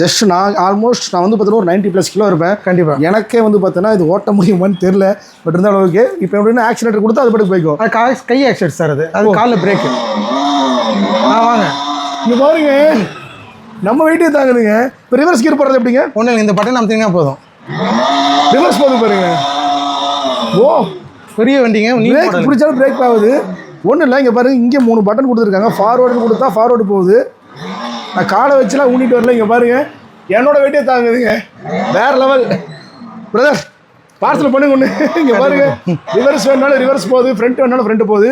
ஜஸ்ட் நான் ஆல்மோஸ்ட் நான் வந்து பார்த்தீங்கன்னா ஒரு நைன்ட்டி ப்ளஸ் கிலோ இருப்பேன். கண்டிப்பாக எனக்கே வந்து பார்த்தீங்கன்னா இது ஓட்ட முடியுமான்னு தெரியல. பட் இருந்தாலும் ஓகே இப்போ எப்படின்னா ஆக்சிடென்ட் கொடுத்தா அது பட்டு போய்க்கும். அது கா கை ஆக்சிடென்ட் சார் அது. அது காலில் பிரேக்கு ஆ வாங்க. இங்க பாருங்க. நம்ம வெயிட்டே தாங்குதுங்க. இப்போ ரிவர்ஸ் கீர் போடுறது எப்படிங்க? ஒன்றும் இந்த பட்டன் அமுத்திங்கன்னா போதும். ரிவர்ஸ் போகுது பாருங்க. ஓ பெரிய வண்டிங்க பிரேக் பிடிச்சாலும் பிரேக் ஆகுது ஒன்றும் இல்லை இங்கே பாருங்க இங்கே மூணு பட்டன் கொடுத்துருக்காங்க. ஃபார்வர்டு கொடுத்தா ஃபார்வர்டு போகுது. நான் காலை வச்சுலாம் ஊனிட்டு வரல இங்கே பாருங்க. என்னோட வெயிட்டே தாங்குதுங்க. வேற லெவல் பிரதர் பார்சல் பண்ணுங்க ஒன்று இங்கே பாருங்க. ரிவர்ஸ் வேணாலும் ரிவர்ஸ் போகுது. ஃப்ரண்ட் வேணாலும் ஃப்ரண்ட் போகுது.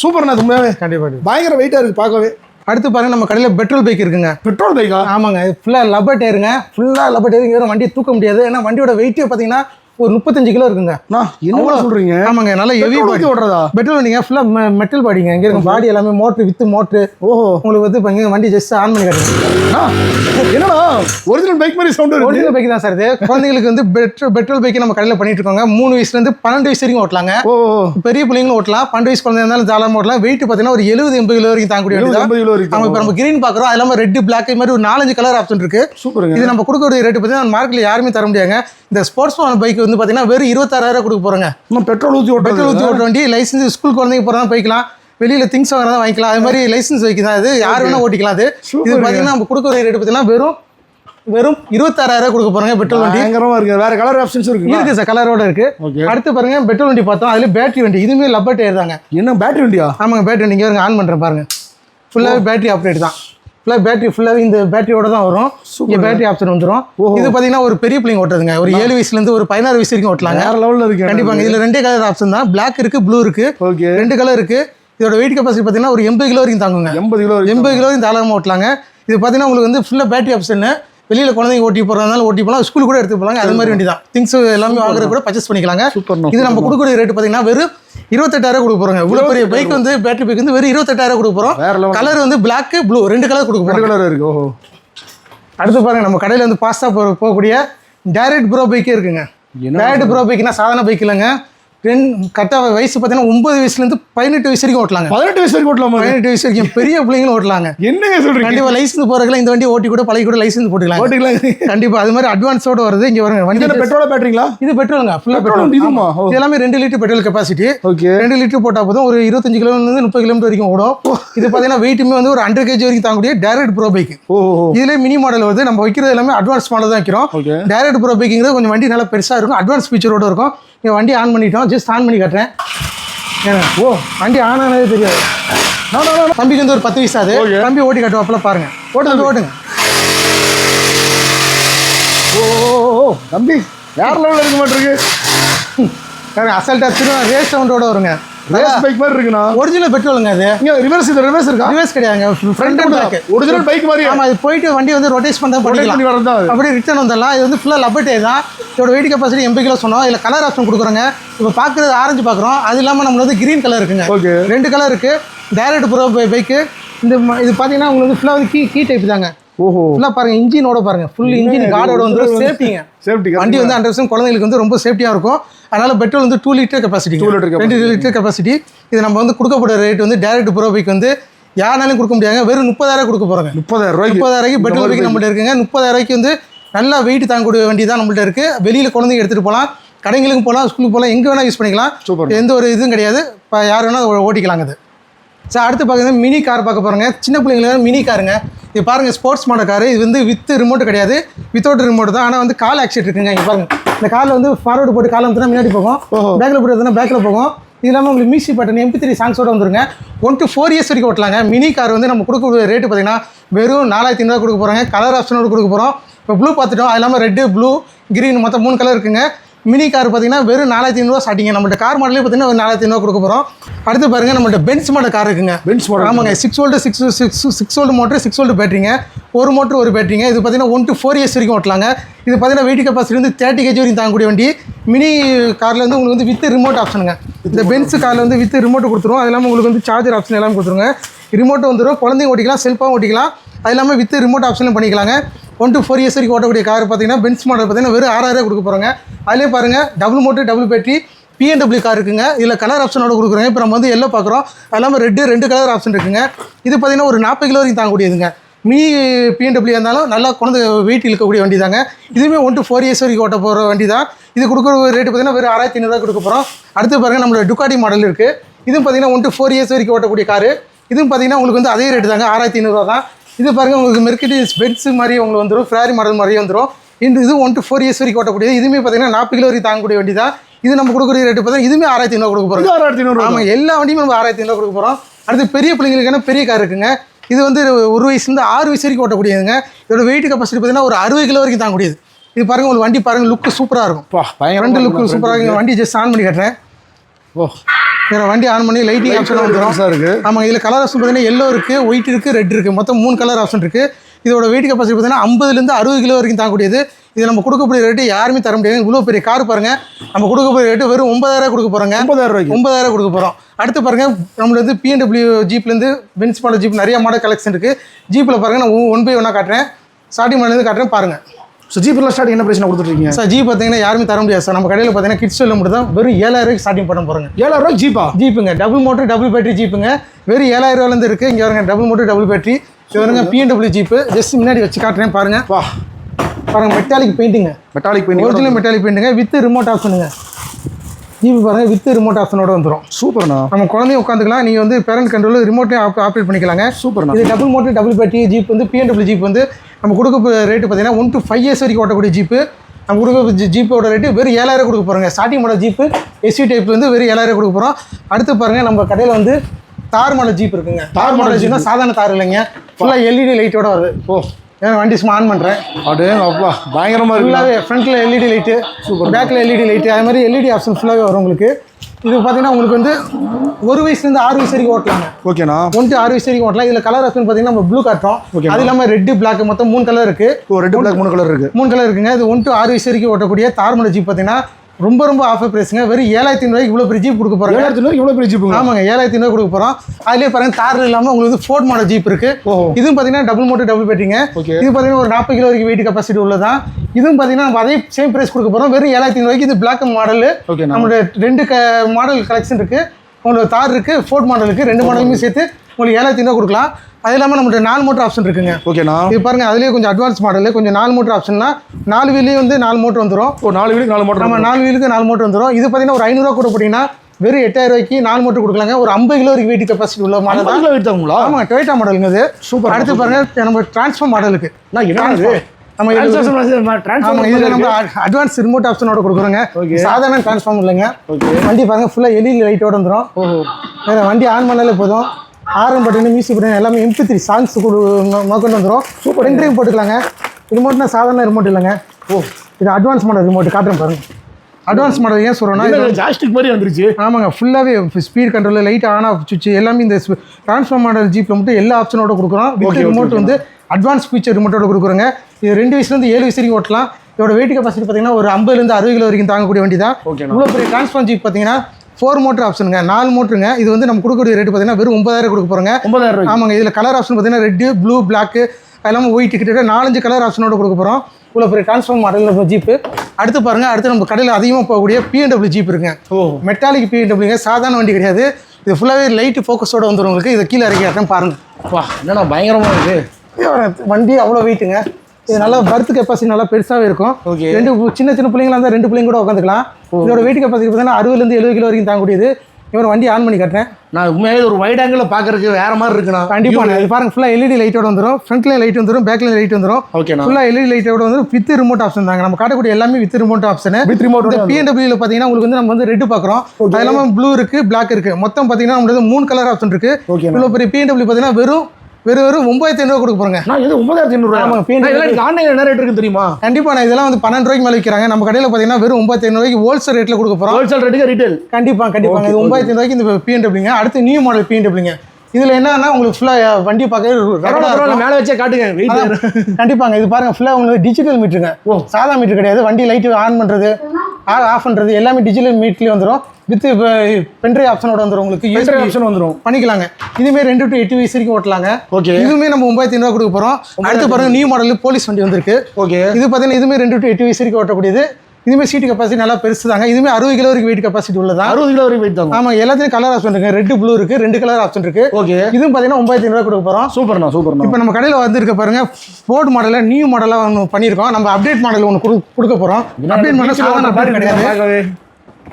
சூப்பர்ண்ணா அது உண்மையாவே. கண்டிப்பாக பயங்கர வெயிட்டாக இருக்குது பார்க்கவே. அடுத்து பாருங்க நம்ம கடையில் பெட்ரோல் பைக் இருக்குங்க. பெட்ரோல் பைக்கா ஆமாங்க ஃபுல்லாக லப்பர் டயருங்க ஃபுல்லாக லப்பர் டயருங்க வண்டியை தூக்க முடியாது. ஏன்னா வண்டியோட வெயிட்டே பார்த்தீங்கன்னா ஒரு முப்பத்தஞ்சு கிலோ இருக்குங்க. என்ன சொல்கிறீங்க ஆமாங்க நல்லா ஹெவி பாடி ஓடுறதா பெட்ரோல் வண்டிங்க ஃபுல்லாக மெட்டல் பாடிங்க இங்கே இருக்கும் பாடி எல்லாமே மோட்ரு வித்து மோட்ரு ஓஹோ. உங்களுக்கு வந்து இப்போ வண்டி ஜஸ்ட் ஆன் பண்ணி காட்டுங்க என்னடா ஒரிஜினல் பைக் மாதிரி சவுண்ட் ஒரிஜினல் பைக் தான் சார் இது. குழந்தைங்களுக்கு வந்து பெட்ரோல் பெட்ரோல் பைக் நம்ம கடையில் பண்ணிட்டு இருக்கோங்க. மூணு வயசுலேருந்து பன்னெண்டு வயசு வரைக்கும் ஓட்டலாங்க. ஓ பெரிய பிள்ளைங்களும் ஓட்டலாம். பன்னெண்டு வயசு குழந்தை இருந்தாலும் தாராளமாக ஓட்டலாம். வெயிட் பார்த்தீங்கன்னா ஒரு எழுபது எண்பது கிலோ வரைக்கும் தாங்கக்கூடிய கிலோ இருக்கு நம்ம இப்போ நம்ம கிரீன் பார்க்குறோம் அது இல்லாமல் ரெட் பிளாக் மாதிரி ஒரு நாலஞ்சு கலர் ஆப்ஷன் இருக்கு. சூப்பருங்க. இது நம்ம கொடுக்கக்கூடிய ரேட்டு பார்த்தீங்கன்னா மார்க்கெட்டில் யாருமே தர முடியாங்க இந்த ஸ்போர்ட்ஸ் பைக் வந்து பார்த்தீங்கன்னா வெறும் இருபத்தாறாயிரம் கொடுக்க போகிறோங்க இன்னும் பெட்ரோல் ஊற்றி பெட்ரோல் ஓட்டுறது ஊற்றி ஓட்ட வண்டி லைசன்ஸ் ஸ்கூல் குழந்தைங்க போகிறதா போய்க்கலாம். வெளியில் திங்ஸ் வாங்குறதா வாங்கிக்கலாம். அது மாதிரி லைசன்ஸ் வைக்கலாம். அது யார் வேணா ஓட்டிக்கலாம். அது இது. பார்த்தீங்கன்னா நம்ம கொடுக்கக்கூடிய ரேட்டு பார்த்தீங்கன்னா வெறும் வெறும் இருபத்தாறாயிரம் கொடுக்க போகிறாங்க பெட்ரோல் வண்டி. பயங்கரமா இருக்கு. வேற கலர் ஆப்ஷன்ஸ் இருக்கு இருக்கு சார் கலரோட இருக்கு. அடுத்து பாருங்க பெட்ரோல் வண்டி பார்த்தோம். அதுல பேட்டரி வண்டி. இதுவுமே லப்பர் டயர் தாங்க. என்ன பேட்டரி வண்டியா? ஆமாங்க பேட்டரி வண்டி இங்கே ஆன் பண்ணுறேன் பாருங்க. ஃபுல்லாகவே பேட்டரி ஆப்ரேட் தான். ஃபுல்லாக பேட்டரி ஃபுல்லாகவே இந்த பேட்டரியோட தான் வரும். இங்கே பேட்டரி ஆப்ஷன் வந்துடும் இது பார்த்தீங்கன்னா ஒரு பெரிய பிள்ளைங்க ஓட்டுறதுங்க. ஒரு ஏழு வயசுலேருந்து ஒரு பதினாறு வயசு வரைக்கும் ஓட்டலாங்க. வேற லெவல்ல இருக்கு கண்டிப்பாங்க. இதில் ரெண்டே கலர் ஆப்ஷன் தான். Black இருக்கு ப்ளூ இருக்கு. ஓகே ரெண்டு கலர் இருக்கு. இதோட வெயிட் கெப்பாசிட்டி பார்த்தீங்கன்னா ஒரு எண்பது கிலோ வரைக்கும் தாங்குங்க. எண்பது கிலோ எண்பது கிலோ வரைக்கும் தாராளமாக ஓட்டலாங்க. இது பார்த்தீங்கன்னா உங்களுக்கு வந்து ஃபுல்லாக பேட்டரி ஆப்ஷன் வெளியில் குழந்தைங்க ஓட்டி போகிறதுனால ஓட்டி போகலாம். ஸ்கூல் கூட எடுத்து போகலாங்க. அது மாதிரி வண்டி தான் திங்ஸ் எல்லாமே வாங்குறது கூட பர்ச்சேஸ் பண்ணிக்கலாங்க. சூப்பர்ண்ணா இது நம்ம கொடுக்கக்கூடிய ரேட் பார்த்தீங்கன்னா வெறும் இருபத்தெட்டாயிரம் கொடுக்க போகிறோங்க இவ்வளோ பெரிய பைக் வந்து பேட்டரி பைக் வந்து வெறும் இருபத்தெட்டாயிரம் கொடுக்க லெவல் கலர் வந்து Black ப்ளூ ரெண்டு கலர் கொடுக்க ரெண்டு போகிறோம் கலர் இருக்கு. ஓஹோ. அடுத்து பாருங்க நம்ம கடையில் வந்து பாஸ்தா போகக்கூடிய டைரக்ட் ப்ரோ பைக்கே இருக்குங்க. டைரக்ட் ப்ரோ பைக்னா சாதாரண பைக் இல்லைங்க. ரெண்டு கரெக்டாக வயசு பார்த்தீங்கன்னா ஒன்பது வயசுலேருந்து பதினெட்டு வயசு வரைக்கும் ஓட்டலாங்க. பதினெட்டு வயசு வரைக்கும் ஓட்டலாமா பதினெட்டு வயசு வரைக்கும் பெரிய பிள்ளைங்களும் ஓட்டலாங்க. என்னங்க சொல்றீங்க? கண்டிப்பாக லைசன்ஸ் போகிறதுக்குலாம் இந்த வண்டி ஓட்டி கூட பழகி கூட லைசன்ஸ் போட்டுக்கலாம் ஓட்டிக்கலாம். கண்டிப்பா அது மாதிரி அட்வான்ஸோட வருது. இங்க வருங்க வண்டி என்ன பெட்ரோலா பேட்டரிங்களா இது பெட்ரோலுங்க ஃபுல்லா பெட்ரோல் இதுமா இது எல்லாமே ரெண்டு லிட்டர் பெட்ரோல் கெப்பாசிட்டி ஓகே. ரெண்டு லிட்டர் போட்டால் போதும் ஒரு இருபத்தஞ்சு கிலோமீட்டர் முப்பது கிலோமீட்டர் வரைக்கும் ஓடும். இது பார்த்தீங்கன்னா வெயிட்டுமே வந்து ஒரு ஹண்ட்ரட் கேஜி வரைக்கும் தாங்கக்கூடிய டைரக்ட் ப்ரோ பைக் இதுலேயே மினி மாடல் வருது. நம்ம வைக்கிறது எல்லாமே அட்வான்ஸ் மாடல் தான் வைக்கிறோம். டைரக்ட் ப்ரோ பைக்குங்கிறது கொஞ்சம் வண்டி நல்லா பெருசாக இருக்கும். அட்வான்ஸ் ஃபீச்சரோட இருக்கும். இங்கே வண்டி ஆன் பண்ணிட்டோம். ஜஸ்ட் ஆன் பண்ணி காட்டுறேன். ஏங்க, ஓ வண்டி ஆன் ஆனதே தெரியாது. தம்பிக்கு வந்து ஒரு பத்து வயசு அது. தம்பி ஓட்டி காட்டுவாப்புல பாருங்க. ஓட்டு ஓட்டுங்க. ஓ தம்பி வேற லெவலில் இருக்க மாட்டிருக்கு. அசல்ட்டாக திரும்ப ரேஸ் சவுண்டோட வருங்க. ரேஸ் பைக் மாதிரி இருக்குண்ணா. ஒரிஜினல் பெட்ரோலுங்க அது. இங்க ரிவர்ஸ் இது ரிவர்ஸ் இருக்கா? ரிவர்ஸ் கிடையாதுங்க. Front and back original bike மாதிரி ஆமா இது போயிட்டு வண்டி வந்து ரொட்டேட் பண்ண பண்ணிக்கலாம். பண்ணி வரது. அப்படியே ரிட்டர்ன் வந்துடலாம். இது வந்து ஃபுல்லாக லப்பட்டே தான் இதோட வெயிட் கெப்பாசிட்டி எண்பது கிலோ சொன்னோம். இதில் கலர் ஆப்ஷன் கொடுக்குறோங்க. இப்போ பார்க்குறது ஆரஞ்சு பார்க்குறோம் அது இல்லாமல் நம்மளுக்கு வந்து கிரீன் கலர் இருக்குங்க. ஓகே ரெண்டு கலர் இருக்கு. டைரக்ட் ப்ரோ பைக்கு இந்த இது பார்த்தீங்கன்னா உங்களுக்கு வந்து ஃபுல்லாக வந்து கீ கீ டைப் தாங்க. ஓஹோ. ஃபுல்லாக பாருங்க இன்ஜினோட பாருங்க. ஃபுல் இன்ஜின் கார்டோட வந்து சேஃப்டிங்க சேஃப்டி வண்டி வந்து ஹண்ட்ரட் பர்சன்ட் குழந்தைங்களுக்கு வந்து ரொம்ப சேஃப்டியாக இருக்கும். அதனால பெட்ரோல் வந்து two litre capacity liter capacity. ரெண்டு லிட்டர் கெப்பாசிட்டி இது நம்ம வந்து கொடுக்கக்கூடிய ரேட் வந்து டேரக்ட் ப்ரோ பைக் வந்து யாருனாலும் கொடுக்க முடியாங்க வெறும் முப்பதாயிரம் கொடுக்க போகிறாங்க முப்பதாயிரம் ரூபாய்க்கு முப்பதாயிரம் பெட்ரோல் பைக் நம்மள்ட்ட இருக்குங்க. முப்பதாயிரம் ரூபாய்க்கு வந்து நல்லா வெயிட் தாங்கக்கூடிய வண்டி தான் நம்மள்ட்ட இருக்கு. வெளியில் குழந்தைங்க எடுத்துகிட்டு போகலாம். கடைங்களுக்கும் போகலாம் ஸ்கூலுக்கு போகலாம். எங்கே வேணால் யூஸ் பண்ணிக்கலாம். Super. எந்த ஒரு இதுவும் கிடையாது. இப்போ யார் வேணால் ஓட்டிக்கலாங்க அது. சார் அடுத்து பார்க்குறது மினி கார் பார்க்க போகிறோங்க சின்ன பிள்ளைங்களுக்கு மினி காருங்க இது பாருங்கள் ஸ்போர்ட்ஸ் மாடல் காரு இது வந்து வித் ரிமோட் கிடையாது. வித்தவுட் ரிமோட் தான். ஆனால் வந்து கால் ஆக்சிட் இருக்குங்க. இங்கே பாருங்க. இந்த காலில் வந்து ஃபார்வர்டு போட்டு காலம் வந்து முன்னாடி போகும். பேக்கில் போட்டு பேக்கில் போகும். இது இல்லாமல் உங்களுக்கு மியூசிக் பட்டன் எம்பி த்ரீ சாங்ஸோட வந்துருங்க. ஒன் to ஃபோர் இயர்ஸ் வரைக்கும் ஓட்டலாங்க. மினி கார் வந்து நம்ம கொடுக்க ரேட்டு பார்த்தீங்கன்னா வெறும் நாலாயிரத்தி ஐநூறுவா கொடுக்க போகிறாங்க கலர் ஆப்ஷனோட கொடுக்க போகிறோம் இப்போ ப்ளூ பார்த்துட்டோம். அது இல்லாமல் ரெட்டு ப்ளூ கிரீன் மொத்தம் மூணு கலர் இருக்குங்க. மினி கார் பார்த்தீங்கன்னா வெறும் நாலாயிரத்தி ஐநூறுவா ஸ்டார்டிங்க நம்மள்ட்ட கார் மாடலே பார்த்தீங்கன்னா ஒரு நாலாயிரத்தி ஐநூறுவா கொடுக்க போகிறோம் அடுத்து பாருங்க நம்மள்ட்ட பென்ஸ் மாடல் கார் இருக்குங்க. பென்ஸ் மாடல் ஆமாங்க six volt six six six volt motor six volt பேட்டரிங்க ஒரு மோட்டர் ஒரு பேட்டரிங்க இது பார்த்தீங்கன்னா ஒன் to ஃபோர் இயர்ஸ் வரைக்கும் ஓட்டலாங்க. இது பார்த்தீங்கன்னா வெயிட் கெப்பாசிட்டி வந்து தேர்ட்டி கேஜி வரைக்கும் தாங்கக்கூடிய வண்டி. மினி காரில் வந்து உங்களுக்கு வந்து வித் ரிமோட் ஆப்ஷனுங்க இந்த பென்ஸ் காரில் வந்து வித் ரிமோட் கொடுத்துரும். அது இல்லாமல் உங்களுக்கு வந்து சார்ஜர் ஆப்ஷன் எல்லாம் கொடுத்துருங்க. ரிமோட் வந்துடும் குழந்தைங்க ஓட்டிக்கலாம் செல்ஃபாகவும் ஓட்டிக்கலாம். அது இல்லாமல் வித் ரிமோட் ஆப்ஷனும் பண்ணிக்கலாங்க. ஒன் டு ஃபோர் இயர்ஸ் வரைக்கும் ஓட்டக்கூடிய கார் பார்த்தீங்கன்னா பென்ஸ் மாடல் பார்த்தீங்கன்னா வெறும் ஆறாயிரம் கொடுக்க போகிறாங்க அதிலே பாருங்கள் double motor double battery BMW car இருக்குங்க. இதில் கலர் ஆப்ஷனோட கொடுக்குறாங்க. இப்போ நம்ம வந்து எல்லோ பார்க்குறோம் அது இல்லாமல் ரெட்டு ரெண்டு கலர் ஆப்ஷன் இருக்குங்க. இது பார்த்தீங்கன்னா ஒரு நாற்பது கிலோ வரைக்கும் தாங்கக்கூடியதுங்க. மினி பிஎன்டபிள்யூ இருந்தாலும் நல்லா குழந்தை வெயிட் இழுக்கக்கூடிய வண்டி தாங்க இதுவுமே ஒன் டு ஃபோர் இயர்ஸ் வரைக்கும் ஓட்ட போகிற வண்டி தான் இது கொடுக்குற ரேட்டு பார்த்தீங்கன்னா வெறும் ஆறாயிரத்தி ஐநூறுரூவா கொடுக்க போகிறோம் அடுத்து பாருங்கள் நம்மளோட டுக்காடி மாடல் இருக்குது இதுவும் பார்த்தீங்கன்னா ஒன் டு ஃபோர் இயர்ஸ் வரைக்கும் ஓட்டக்கூடிய காரு இதுவும் பார்த்தீங்கன்னா உங்களுக்கு வந்து அதே ரேட்டு தாங்க. ஆறாயிரத்தி ஐநூறுரூவா தான் இது பாருங்கள் உங்களுக்கு மெர்கிட்டிஸ் பெட்ஸ் மாதிரி உங்களுக்கு வந்துடும் ஃபேரி மாடல் மாதிரியே வந்துடும் இந்த இது ஒன் to ஃபோர் இயர்ஸ் வரைக்கும் ஓட்டக்கூடியது. இதுவுமே பார்த்தீங்கன்னா நாற்பது கிலோ வரைக்கும் தாங்கக்கூடிய வண்டி தான் இது நம்ம கொடுக்குற ரேட்டு பார்த்தா இதுவுமே ஆறாயிரத்தி ஐநூறு கொடுக்க போகிறோம் ஆறாயிரத்தி ஐநூறு ஆமாம் எல்லா வண்டியுமே நம்ம ஆறாயிரத்தி ஐநூறு கொடுக்க போகிறோம் அடுத்து பெரிய பிள்ளைங்களுக்கான பெரிய கார் இருக்குங்க. இது வந்து ஒரு வயசுலேருந்து ஆறு வயசு வரைக்கும் ஓட்டக்கூடியதுங்க. இதோட வெயிட் கெப்பாசிட்டி பார்த்தீங்கன்னா ஒரு அறுபது கிலோ வரைக்கும் தாங்கக்கூடியது. இது பாருங்க உங்களுக்கு வண்டி பாருங்க லுக்கு சூப்பராக இருக்கும். ஃப்ரண்ட் லுக்கு சூப்பராக இருக்கும் வண்டி ஜஸ்ட் ஆன் பண்ணி கட்டுறேன். ஓ. இதில் வண்டி ஆன் பண்ணி லைட்டிங் ஆப்ஷன் வந்துடும் பெருசா இருக்கு. ஆமாம் இதில் கலர் ஆப்ஷன் பார்த்தீங்கன்னா எல்லோ இருக்குது ஒயிட் இருக்குது ரெட் இருக்குது மொத்தம் மூணு கலர் ஆப்ஷன் இருக்குது இதோட வெயிட் கெப்பாசிட்டி பார்த்தீங்கன்னா ஐம்பதுலேருந்து அறுபது கிலோ வரைக்கும் தாங்கக்கூடியது. இது நம்ம கொடுக்கக்கூடிய ரேட்டு யாருமே தர முடியாது. இவ்வளோ பெரிய கார் பாருங்கள் நம்ம கொடுக்கக்கூடிய ரேட்டு வெறும் ஒன்பதாயிரம் கொடுக்க போகிறோங்க ரூபாய்க்கு? ஒன்பதாயிரம் கொடுக்க போகிறோம் அடுத்து பாருங்க நம்மளுக்கு வந்து பிஎன்டபிள்யூ ஜீப்லேருந்து பென்ஸ் மாடல் ஜீப் நிறைய மாடல் கலெக்ஷன் இருக்குது ஜீப்பில் பாருங்க நான் ஒன் பை ஒன்னாக காட்டுறேன். ஸ்டார்டிங் மாடலேருந்து காட்டுறேன் பாருங்க. ஸோ ஜிபிஎல் ஸ்டார்ட் என்ன பிரச்சனை கொடுத்துருக்கீங்க சார் ஜீப் பார்த்தீங்கன்னா யாருமே தர முடியாது சார் நம்ம கடையில் பார்த்தீங்கன்னா கிட்ஸ் சொல்ல மட்டும் தான் வெறும் ஏழாயிரம் ஸ்டார்டிங் பண்ண போகிறோங்க ஏழாயிரம் ரூபாய் ஜீப்பா ஜீப்புங்க டபுள் மோட்டர் டபுள் பேட்டரி ஜீப்புங்க வெறும் ஏழாயிரம் ரூபாயிலேருந்து இருக்குது இங்கே வருங்க டபுள் மோட்டர் டபுள் பேட்டரி இது வருங்க பிஎன்டபிள்யூ ஜீப்பு ஜஸ்ட் முன்னாடி வச்சு காட்டுறேன் பாருங்க. வா. பாருங்க மெட்டாலிக் பெயிண்டிங்க மெட்டாலிக் பெயிண்ட் ஒரிஜினல் மெட்டாலிக் பெயிண்டிங்க வித் ரிமோட் ஆப்ஷனுங்க ஜீப்பு பாருங்க வித் ரிமோட் ஆப்ஷனோட வந்துடும் சூப்பர்ண்ணா நம்ம குழந்தைய உட்காந்துக்கலாம். நீங்கள் வந்து பேரண்ட் கண்ட்ரோல் ரிமோட்டே ஆப்ரேட் பண்ணிக்கலாங்க. சூப்பர்ண்ணா இது double motor double battery jeep வந்து பிஎன்டபிள்யூ ஜீப் வந்து நம்ம கொடுக்க ரேட்டு பார்த்தீங்கன்னா ஒன் to ஃபைவ் இயர்ஸ் வரைக்கும் ஓட்டக்கூடிய ஜீப்பு நம்ம கொடுக்க ஜீப்போட ரேட்டு வெறும் ஏழாயிரம் கொடுக்க போகிறோங்க starting model jeep SC type வந்து வெறும் ஏழாயிரம் கொடுக்க போகிறோம் அடுத்து பாருங்கள் நம்ம கடையில் வந்து தார் மாடல் ஜீப் இருக்குங்க. தார் மாடல் ஜீப்னா சாதாரண தார் இல்லைங்க. ஃபுல்லாக எல்இடி லைட்டோட வருது. ஓ. ஏன்னா வண்டி சும்மா ஆன் பண்ணுறேன் அப்படியே அப்பா பயங்கரமா இருக்குல்ல ஃபுல்லாகவே ஃப்ரண்ட்டில் எல்இடி லைட்டு பேக்கில் எல்இடி லைட்டு அது மாதிரி எல்இடி ஆப்ஷன் ஃபுல்லாகவே வரும் உங்களுக்கு. இது பார்த்தீங்கன்னா உங்களுக்கு வந்து ஒரு வயசுலேருந்து ஆறு வயசு வரைக்கும் ஓட்டலாங்க. ஓகேண்ணா ஒன் ஆறு வயசு வரைக்கும் ஓட்டலாம். இதில் கலர் ஆப்ஷன் பார்த்தீங்கன்னா நம்ம ப்ளூ காட்டுறோம். அது இல்லாமல் ரெட்டு பிளாக் மொத்தம் மூணு கலர் இருக்குது ரெட் பிளாக் மூணு கலர் இருக்கு. மூணு கலர் இருக்குங்க. இது ஒன் ஆறு வயசு வரைக்கும் ஓட்டக்கூடிய தார்மலை ஜீப் பார்த்தீங்கன்னா ரொம்ப ரொம்ப ஆஃபர் ப்ரைஸுங்க வெறும் ஏழாயிரத்தி ஐநூறுவாய்க்கு இவ்வளோ பெரிய ஜீப் கொடுக்க போகிறாங்க ஏழாயிரத்தி இவ்வளோ பெரிய ஜீப்புங்க ஆமாங்க ஏழாயிரத்தி ஐநூறு கொடுக்க போகிறோம் அதுலேயே பாருங்க தார் இல்லாமல் உங்களுக்கு வந்து ஃபோர்ட் மாடல் ஜீப் இருக்கு. இதுவும் பார்த்தீங்கன்னா டபுள் மோட்டர் டபுள் பேட்டிங்க. இது பார்த்தீங்கன்னா ஒரு நாற்பது கிலோ வரைக்கும் வெயிட் கெப்பாசிட்டி உள்ளதான் இதுவும் பார்த்தீங்கன்னா நம்ம அதே சேம் பிரைஸ் கொடுக்க போகிறோம் வெறும் ஏழாயிரத்தி ஐநூறுவாய்க்கு இது பிளாக் மாடல் நம்மளோட ரெண்டு க மாடல் கலெக்ஷன் இருக்கு. உங்களுக்கு தார் இருக்கு ஃபோர்ட் மாடல் இருக்கு. ரெண்டு மாடலுமே சேர்த்து உங்களுக்கு ஏழாயிரத்தி ஐநூறு கொடுக்கலாம். அது இல்லாமல் நம்மள்ட்ட நாலு மோட்டர் ஆப்ஷன் இருக்குங்க. ஓகேண்ணா இது பாருங்க அதுலேயே கொஞ்சம் அட்வான்ஸ் மாடல் கொஞ்சம் நாலு மோட்டர் ஆப்ஷன்னா நாலு வீலையும் வந்து நாலு மோட்டர் வந்துடும் ஓ நாலு வீலுக்கு நாலு மோட்டர் நம்ம நாலு வீலுக்கு நாலு மோட்டர் வந்துடும் இது பார்த்தீங்கன்னா ஒரு ஐநூறுரூவா கூட போட்டிங்கன்னா வெறும் எட்டாயிரம் ரூபாய்க்கு நாலு மோட்டர் கொடுக்கலாங்க. ஒரு ஐம்பது கிலோ வரைக்கும் வெயிட் கெப்பாசிட்டி உள்ள மாடல் தான். கிலோ எடுத்தாங்களா ஆமாம் டொயேட்டா மாடலுங்க இது சூப்பர் அடுத்து பாருங்க நம்ம டிரான்ஸ்ஃபார்ம் மாடலுக்கு நான் என்ன நம்ம இதில் நம்ம அட்வான்ஸ் ரிமோட் ஆப்ஷனோட கொடுக்குறோங்க. சாதாரண டிரான்ஸ்ஃபார்ம் இல்லைங்க. வண்டி பாருங்க ஃபுல்லாக எல்இடி லைட்டோட வந்துடும் வண்டி ஆன் பண்ணாலே போதும். ஆரம் பட்டன் மியூசிக் பட்டன் எல்லாமே எம்பி த்ரீ சாங்ஸ் கொடு நோக்கொண்டு வந்துடும் சூப்பர் என்ட்ரியும் போட்டுக்கலாங்க. ரிமோட்னா சாதாரண ரிமோட் இல்லைங்க. ஓ. இது அட்வான்ஸ் மாடல் ரிமோட் காட்டுறேன் பாருங்க. அட்வான்ஸ் மாடல் ஏன் சொல்கிறேன்னா இது ஜாஸ்டிக் மாதிரி வந்துருச்சு. ஆமாங்க ஃபுல்லாகவே speed control light on off சுவிட்ச் எல்லாமே இந்த ட்ரான்ஸ்ஃபார்ம் மாடல் ஜீப்பில் மட்டும் எல்லா ஆப்ஷனோட கொடுக்குறோம். வித் ரிமோட் வந்து அட்வான்ஸ் ஃபீச்சர் ரிமோட்டோட கொடுக்குறோங்க. இது ரெண்டு வயசுலேருந்து ஏழு வயசு வரைக்கும் ஓட்டலாம். இதோட வெயிட் கெப்பாசிட்டி பார்த்தீங்கன்னா ஒரு ஐம்பதுலேருந்து அறுபது கிலோ வரைக்கும் தாங்கக்கூடிய வண்டி தான். இவ்வளோ பெரிய டிரான்ஸ்ஃபார்ம் ஜீப் பார்த்தீங்கன்னா ஃபோர் மோட்டர் ஆப்ஷனுங்க நாலு மோட்டருங்க இது வந்து நம்ம கொடுக்கக்கூடிய ரேட் பார்த்தீங்கன்னா வெறும் ஒன்பதாயிரம் கொடுக்க போகிறோங்க ஒன்பதாயிரம் ஆமாங்க. இதில் கலர் ஆப்ஷன் பார்த்தீங்கன்னா ரெட்டு ப்ளூ பிளாக்கு அது இல்லாமல் ஒயிட் கிட்டத்தட்ட நாலஞ்சு கலர் ஆப்ஷனோட கொடுக்க போகிறோம் இவ்வளோ பெரிய டிரான்ஸ்ஃபார்ம் மாடலில் ஜீப்பு அடுத்து பாருங்கள் அடுத்து நம்ம கடையில் அதிகமாக போகக்கூடிய பிஎன்டபிள்யூ ஜீப் இருக்குங்க. ஓ. மெட்டாலிக் பிஎன்டபிள்யூங்க சாதாரண வண்டி கிடையாது. இது ஃபுல்லாகவே லைட்டு ஃபோக்கஸோட வந்துடும் உங்களுக்கு இதை கீழே இறக்கி காட்டுறேன் பாருங்கள் வா என்னண்ணா பயங்கரமா இருக்கு. வண்டி அவ்வளோ வெயிட்டுங்க இது நல்லா பர்த் கெப்பாசிட்டி நல்லா பெருசாகவே இருக்கும். ரெண்டு சின்ன சின்ன பிள்ளைங்களா இருந்தால் ரெண்டு பிள்ளைங்க கூட உட்காந்துக்கலாம் இதோட வெயிட் கெப்பாசிட்டி பார்த்தீங்கன்னா அறுபதுலேருந்து எழுபது கிலோ வரைக்கும் தாங்கக்கூடியது. இவர் வண்டி ஆன் பண்ணி காட்டுறேன். நான் உண்மையாவே ஒரு வைட் ஆங்கிள் பாக்குறதுக்கு வேற மாதிரி இருக்குண்ணா. கண்டிப்பாக இது பாருங்க ஃபுல்லாக எல்இடி லைட்டோட வந்துடும் ஃப்ரண்ட்லேயும் லைட் வந்துடும் பேக்லேயும் லைட் வந்துடும் ஓகேண்ணா ஃபுல்லாக எல்இடி லைட்டோட வந்து வித் ரிமோட் ஆப்ஷன் தாங்க. நம்ம காட்டக்கூடிய எல்லாமே with remote option with remote இந்த பிஎன்டபிள்யூல பார்த்தீங்கன்னா உங்களுக்கு வந்து நம்ம வந்து ரெட் பார்க்குறோம் அது இல்லாமல் ப்ளூ இருக்கு பிளாக் இருக்கு. மொத்தம் பார்த்தீங்கன்னா நம்மளுக்கு மூணு கலர் ஆப்ஷன் இருக்கு. இவ்வளோ பெரிய பிஎன்டபிள்யூ பார்த்தீங்கன்னா வெறும் வெறும் வெறும் ஒன்பதாயிரத்தி ஐநூறு கொடுக்க போறேங்க. நான் இது ஒன்பதாயிரத்தி ஐநூறு PNW. இதெல்லாம் ஆன்லைன் என்ன ரேட் இருக்குன்னு தெரியுமா? கண்டிப்பா நான் இதெல்லாம் வந்து பன்னெண்டு ரூபாய்க்கு மேலே விற்கிறாங்க நம்ம கடையில் பார்த்தீங்கன்னா வெறும் ஒன்பத்தி ஐநூறுக்கு ஹோல்சேல் ரேட்டில் கொடுக்க போகிறோம் ஹோல்சேல் ரேட்டுக்கு ரீட்டைல் கண்டிப்பா கண்டிப்பாங்க. இது ஒன்பதாயிரத்தி ரூபாய்க்கு இந்த பிஎன்டபிள்யூங்க அடுத்து நியூ மாடல் பிஎன்டபிள்யூங்க இதில் என்னன்னா உங்களுக்கு ஃபுல்லாக வண்டி பார்க்க மேலே வச்சே காட்டுங்க கண்டிப்பாங்க. இது பாருங்க ஃபுல்லாக உங்களுக்கு டிஜிட்டல் மீட்டருங்க ஓ. சாதா மீட்டர் கிடையாது. வண்டி லைட்டு ஆன் பண்ணுறது ஆஃப் பண்ணுறது எல்லாமே டிஜிட்டல் மீட்லேயே வந்துடும் வித் பென்ட்ரைவ் ஆப்ஷனோட வந்துடும் உங்களுக்கு. USB ஆப்ஷன் வந்துரும். பண்ணிக்கலாங்க. இதுமே ரெண்டு டு எட்டு வயசு வரைக்கும் ஓட்டலாங்க. ஓகே. இதுவுமே நம்ம ஒன்பதாயிரத்தி ஐநூறுவா கொடுக்க போகிறோம் அடுத்து பாருங்க நியூ மாடல் போலீஸ் வண்டி வந்திருக்கு. ஓகே. இது பார்த்தீங்கன்னா இதுவுமே ரெண்டு டு எட்டு வயசு வரைக்கும் ஓட்டக்கூடியது. இதுவுமே சீட் கெப்பாசிட்டி நல்லா பெருசு தாங்க இதுவுமே அறுபது கிலோ வரைக்கும் வெயிட் கெப்பாசிட்டி உள்ளதா? அறுபது கிலோ வரைக்கும் வெயிட் தாங்க. ஆமாம் எல்லாத்துலையும் கலர் ஆப்ஷன் இருக்கு ரெட் ப்ளூ இருக்கு. ரெண்டு கலர் ஆப்ஷன் இருக்கு. ஓகே. இதுவும் பார்த்தீங்கன்னா ஒன்பதாயிரத்தி ஐநூறுவா கொடுக்க போகிறோம் சூப்பர்ண்ணா சூப்பர்ண்ணா. இப்போ நம்ம கடையில் வந்திருக்க பாருங்க ஃபோர்ட் மாடலில் நியூ மாடலாக ஒன்று பண்ணியிருக்கோம். நம்ம அப்டேட் மாடல் ஒன்று கொடு கொடுக்க போகிறோம் அப்டேட் மாடல் கிடையாது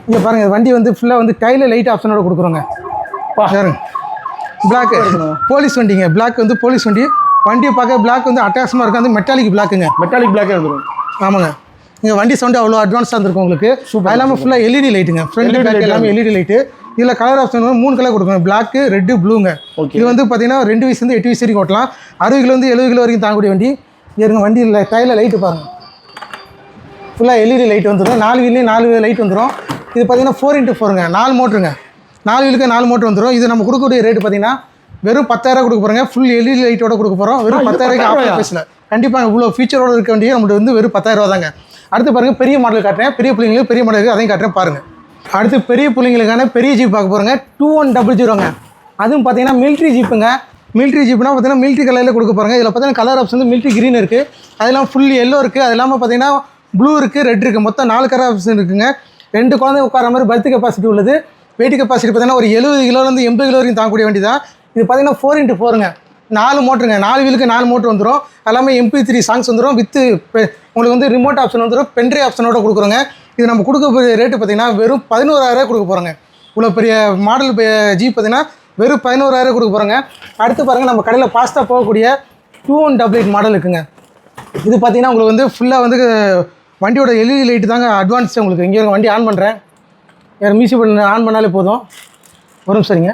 இங்கே பாருங்க வண்டி வந்து ஃபுல்லாக வந்து கையில் லைட் ஆப்ஷனோட கொடுக்குறோங்க. பாருங்க. பிளாக் போலீஸ் வண்டிங்க. பிளாக் வந்து போலீஸ் வண்டி. வண்டியை பார்க்க பிளாக் வந்து அட்டாசமாக இருக்கும் வந்து மெட்டாலிக் பிளாக்குங்க மெட்டாலிக் பிளாக்கே வந்துடும் ஆமாங்க. இங்கே வண்டி சவுண்டு அவ்வளோ அட்வான்ஸாக இருந்திருக்கும் உங்களுக்கு. அது இல்லாமல் ஃபுல்லாக எல்இடி லைட்டுங்க ஃப்ரண்ட் பேக் எல்லாமே எல்இடி லைட்டு இதில் கலர் ஆப்ஷன் வந்து மூணு கலர் கொடுக்குங்க பிளாக்கு ரெட்டு ப்ளூங்க. இது வந்து பார்த்தீங்கன்னா ரெண்டு வயசுலேருந்து எட்டு வயசு வரைக்கும் ஓட்டலாம். அறுபது கிலோ வந்து எழுபது கிலோ வரைக்கும் தாங்கக்கூடிய வண்டி. இருங்க வண்டி இல்லை டைலில் லைட்டு பாருங்க. ஃபுல்லாக எல்இடி லைட் வந்துடும் நாலு வீல்லையும் நாலு லைட் வந்துடும் இது பார்த்தீங்கன்னா ஃபோர் இன்ட்டு ஃபோருங்க நாலு மோட்ருங்க நாலு வீலுக்கு நாலு மோட்ரு வந்துடும் இது நம்ம கொடுக்கக்கூடிய ரேட்டு பார்த்தீங்கன்னா வெறும் பத்தாயிரம் கொடுக்க போகிறோங்க ஃபுல் எல்இடி லைட்டோட கொடுக்க போகிறோம் வெறும் பத்தாயிரம் ஆஃபர் பேசல. கண்டிப்பாக இவ்வளோ ஃபீச்சரோட இருக்க வேண்டிய நம்மளுக்கு வந்து வெறும் பத்தாயிரம் ரூபா தாங்க. அடுத்து பாருங்க பெரிய மாடல் காட்டுறேன். பெரிய பிள்ளைங்களுக்கு பெரிய மாடல் இருக்குது அதையும் காட்டுறேன் பாருங்க. அடுத்து பெரிய பிள்ளைங்களுக்கான பெரிய ஜீப் பார்க்க போகிறோங்க டூ ஒன் டபுள் ஜீரோங்க அதுவும் பார்த்தீங்கன்னா மிலிட்ரி ஜீப்புங்க மிலிட்ரி ஜீப்னா பார்த்தீங்கன்னா மிலிட்ரி கலரில் கொடுக்க போகிறாங்க இதில் பார்த்தீங்கன்னா கலர் ஆப்ஷன் வந்து மிலிட்ரி க்ரீன் இருக்குது அது இல்லாமல் ஃபுல் எல்லோ இருக்குது அது இல்லாமல் பார்த்தீங்கன்னா ப்ளூ இருக்குது ரெட் இருக்குது மொத்தம் நாலு கலர் ஆப்ஷன் இருக்குங்க. ரெண்டு குழந்தை உட்கார மாதிரி பர்த் கெப்பாசிட்டி உள்ளது. வெயிட் கெப்பாசிட்டி பார்த்தீங்கன்னா ஒரு எழுபது கிலோலேருந்து எண்பது கிலோ வரைக்கும் தாங்கக்கூடிய வண்டி தான் இது பார்த்தீங்கன்னா ஃபோர் இன்ட்டு ஃபோருங்க நாலு மோட்டருங்க. நாலு வீலுக்கு நாலு மோட்டர் வந்துடும் எல்லாமே எம்பி த்ரீ சாங்ஸ் வந்துடும் வித்து உங்களுக்கு வந்து ரிமோட் ஆப்ஷன் வந்துடும் பென்ட்ரி ஆப்ஷனோட கொடுக்குறோங்க. இது நம்ம கொடுக்க ரேட்டு பார்த்தீங்கன்னா வெறும் பதினோராயிரம் கொடுக்க போகிறோங்க இவ்வளோ பெரிய மாடல் ஜீப் பார்த்தீங்கன்னா வெறும் பதினோராயிரம் கொடுக்க போகிறோங்க அடுத்து பாருங்கள் நம்ம கடையில் பாஸ்தா போகக்கூடிய two one double eight model இருக்குங்க. இது பார்த்தீங்கன்னா உங்களுக்கு வந்து ஃபுல்லாக வந்து வண்டியோட எல்இடி லைட்டு தாங்க அட்வான்ஸ் உங்களுக்கு. இங்கே வண்டி ஆன் பண்ணுறேன் வேறு மியூசிக் பண்ண ஆன் பண்ணாலே போதும். வரும் சரிங்க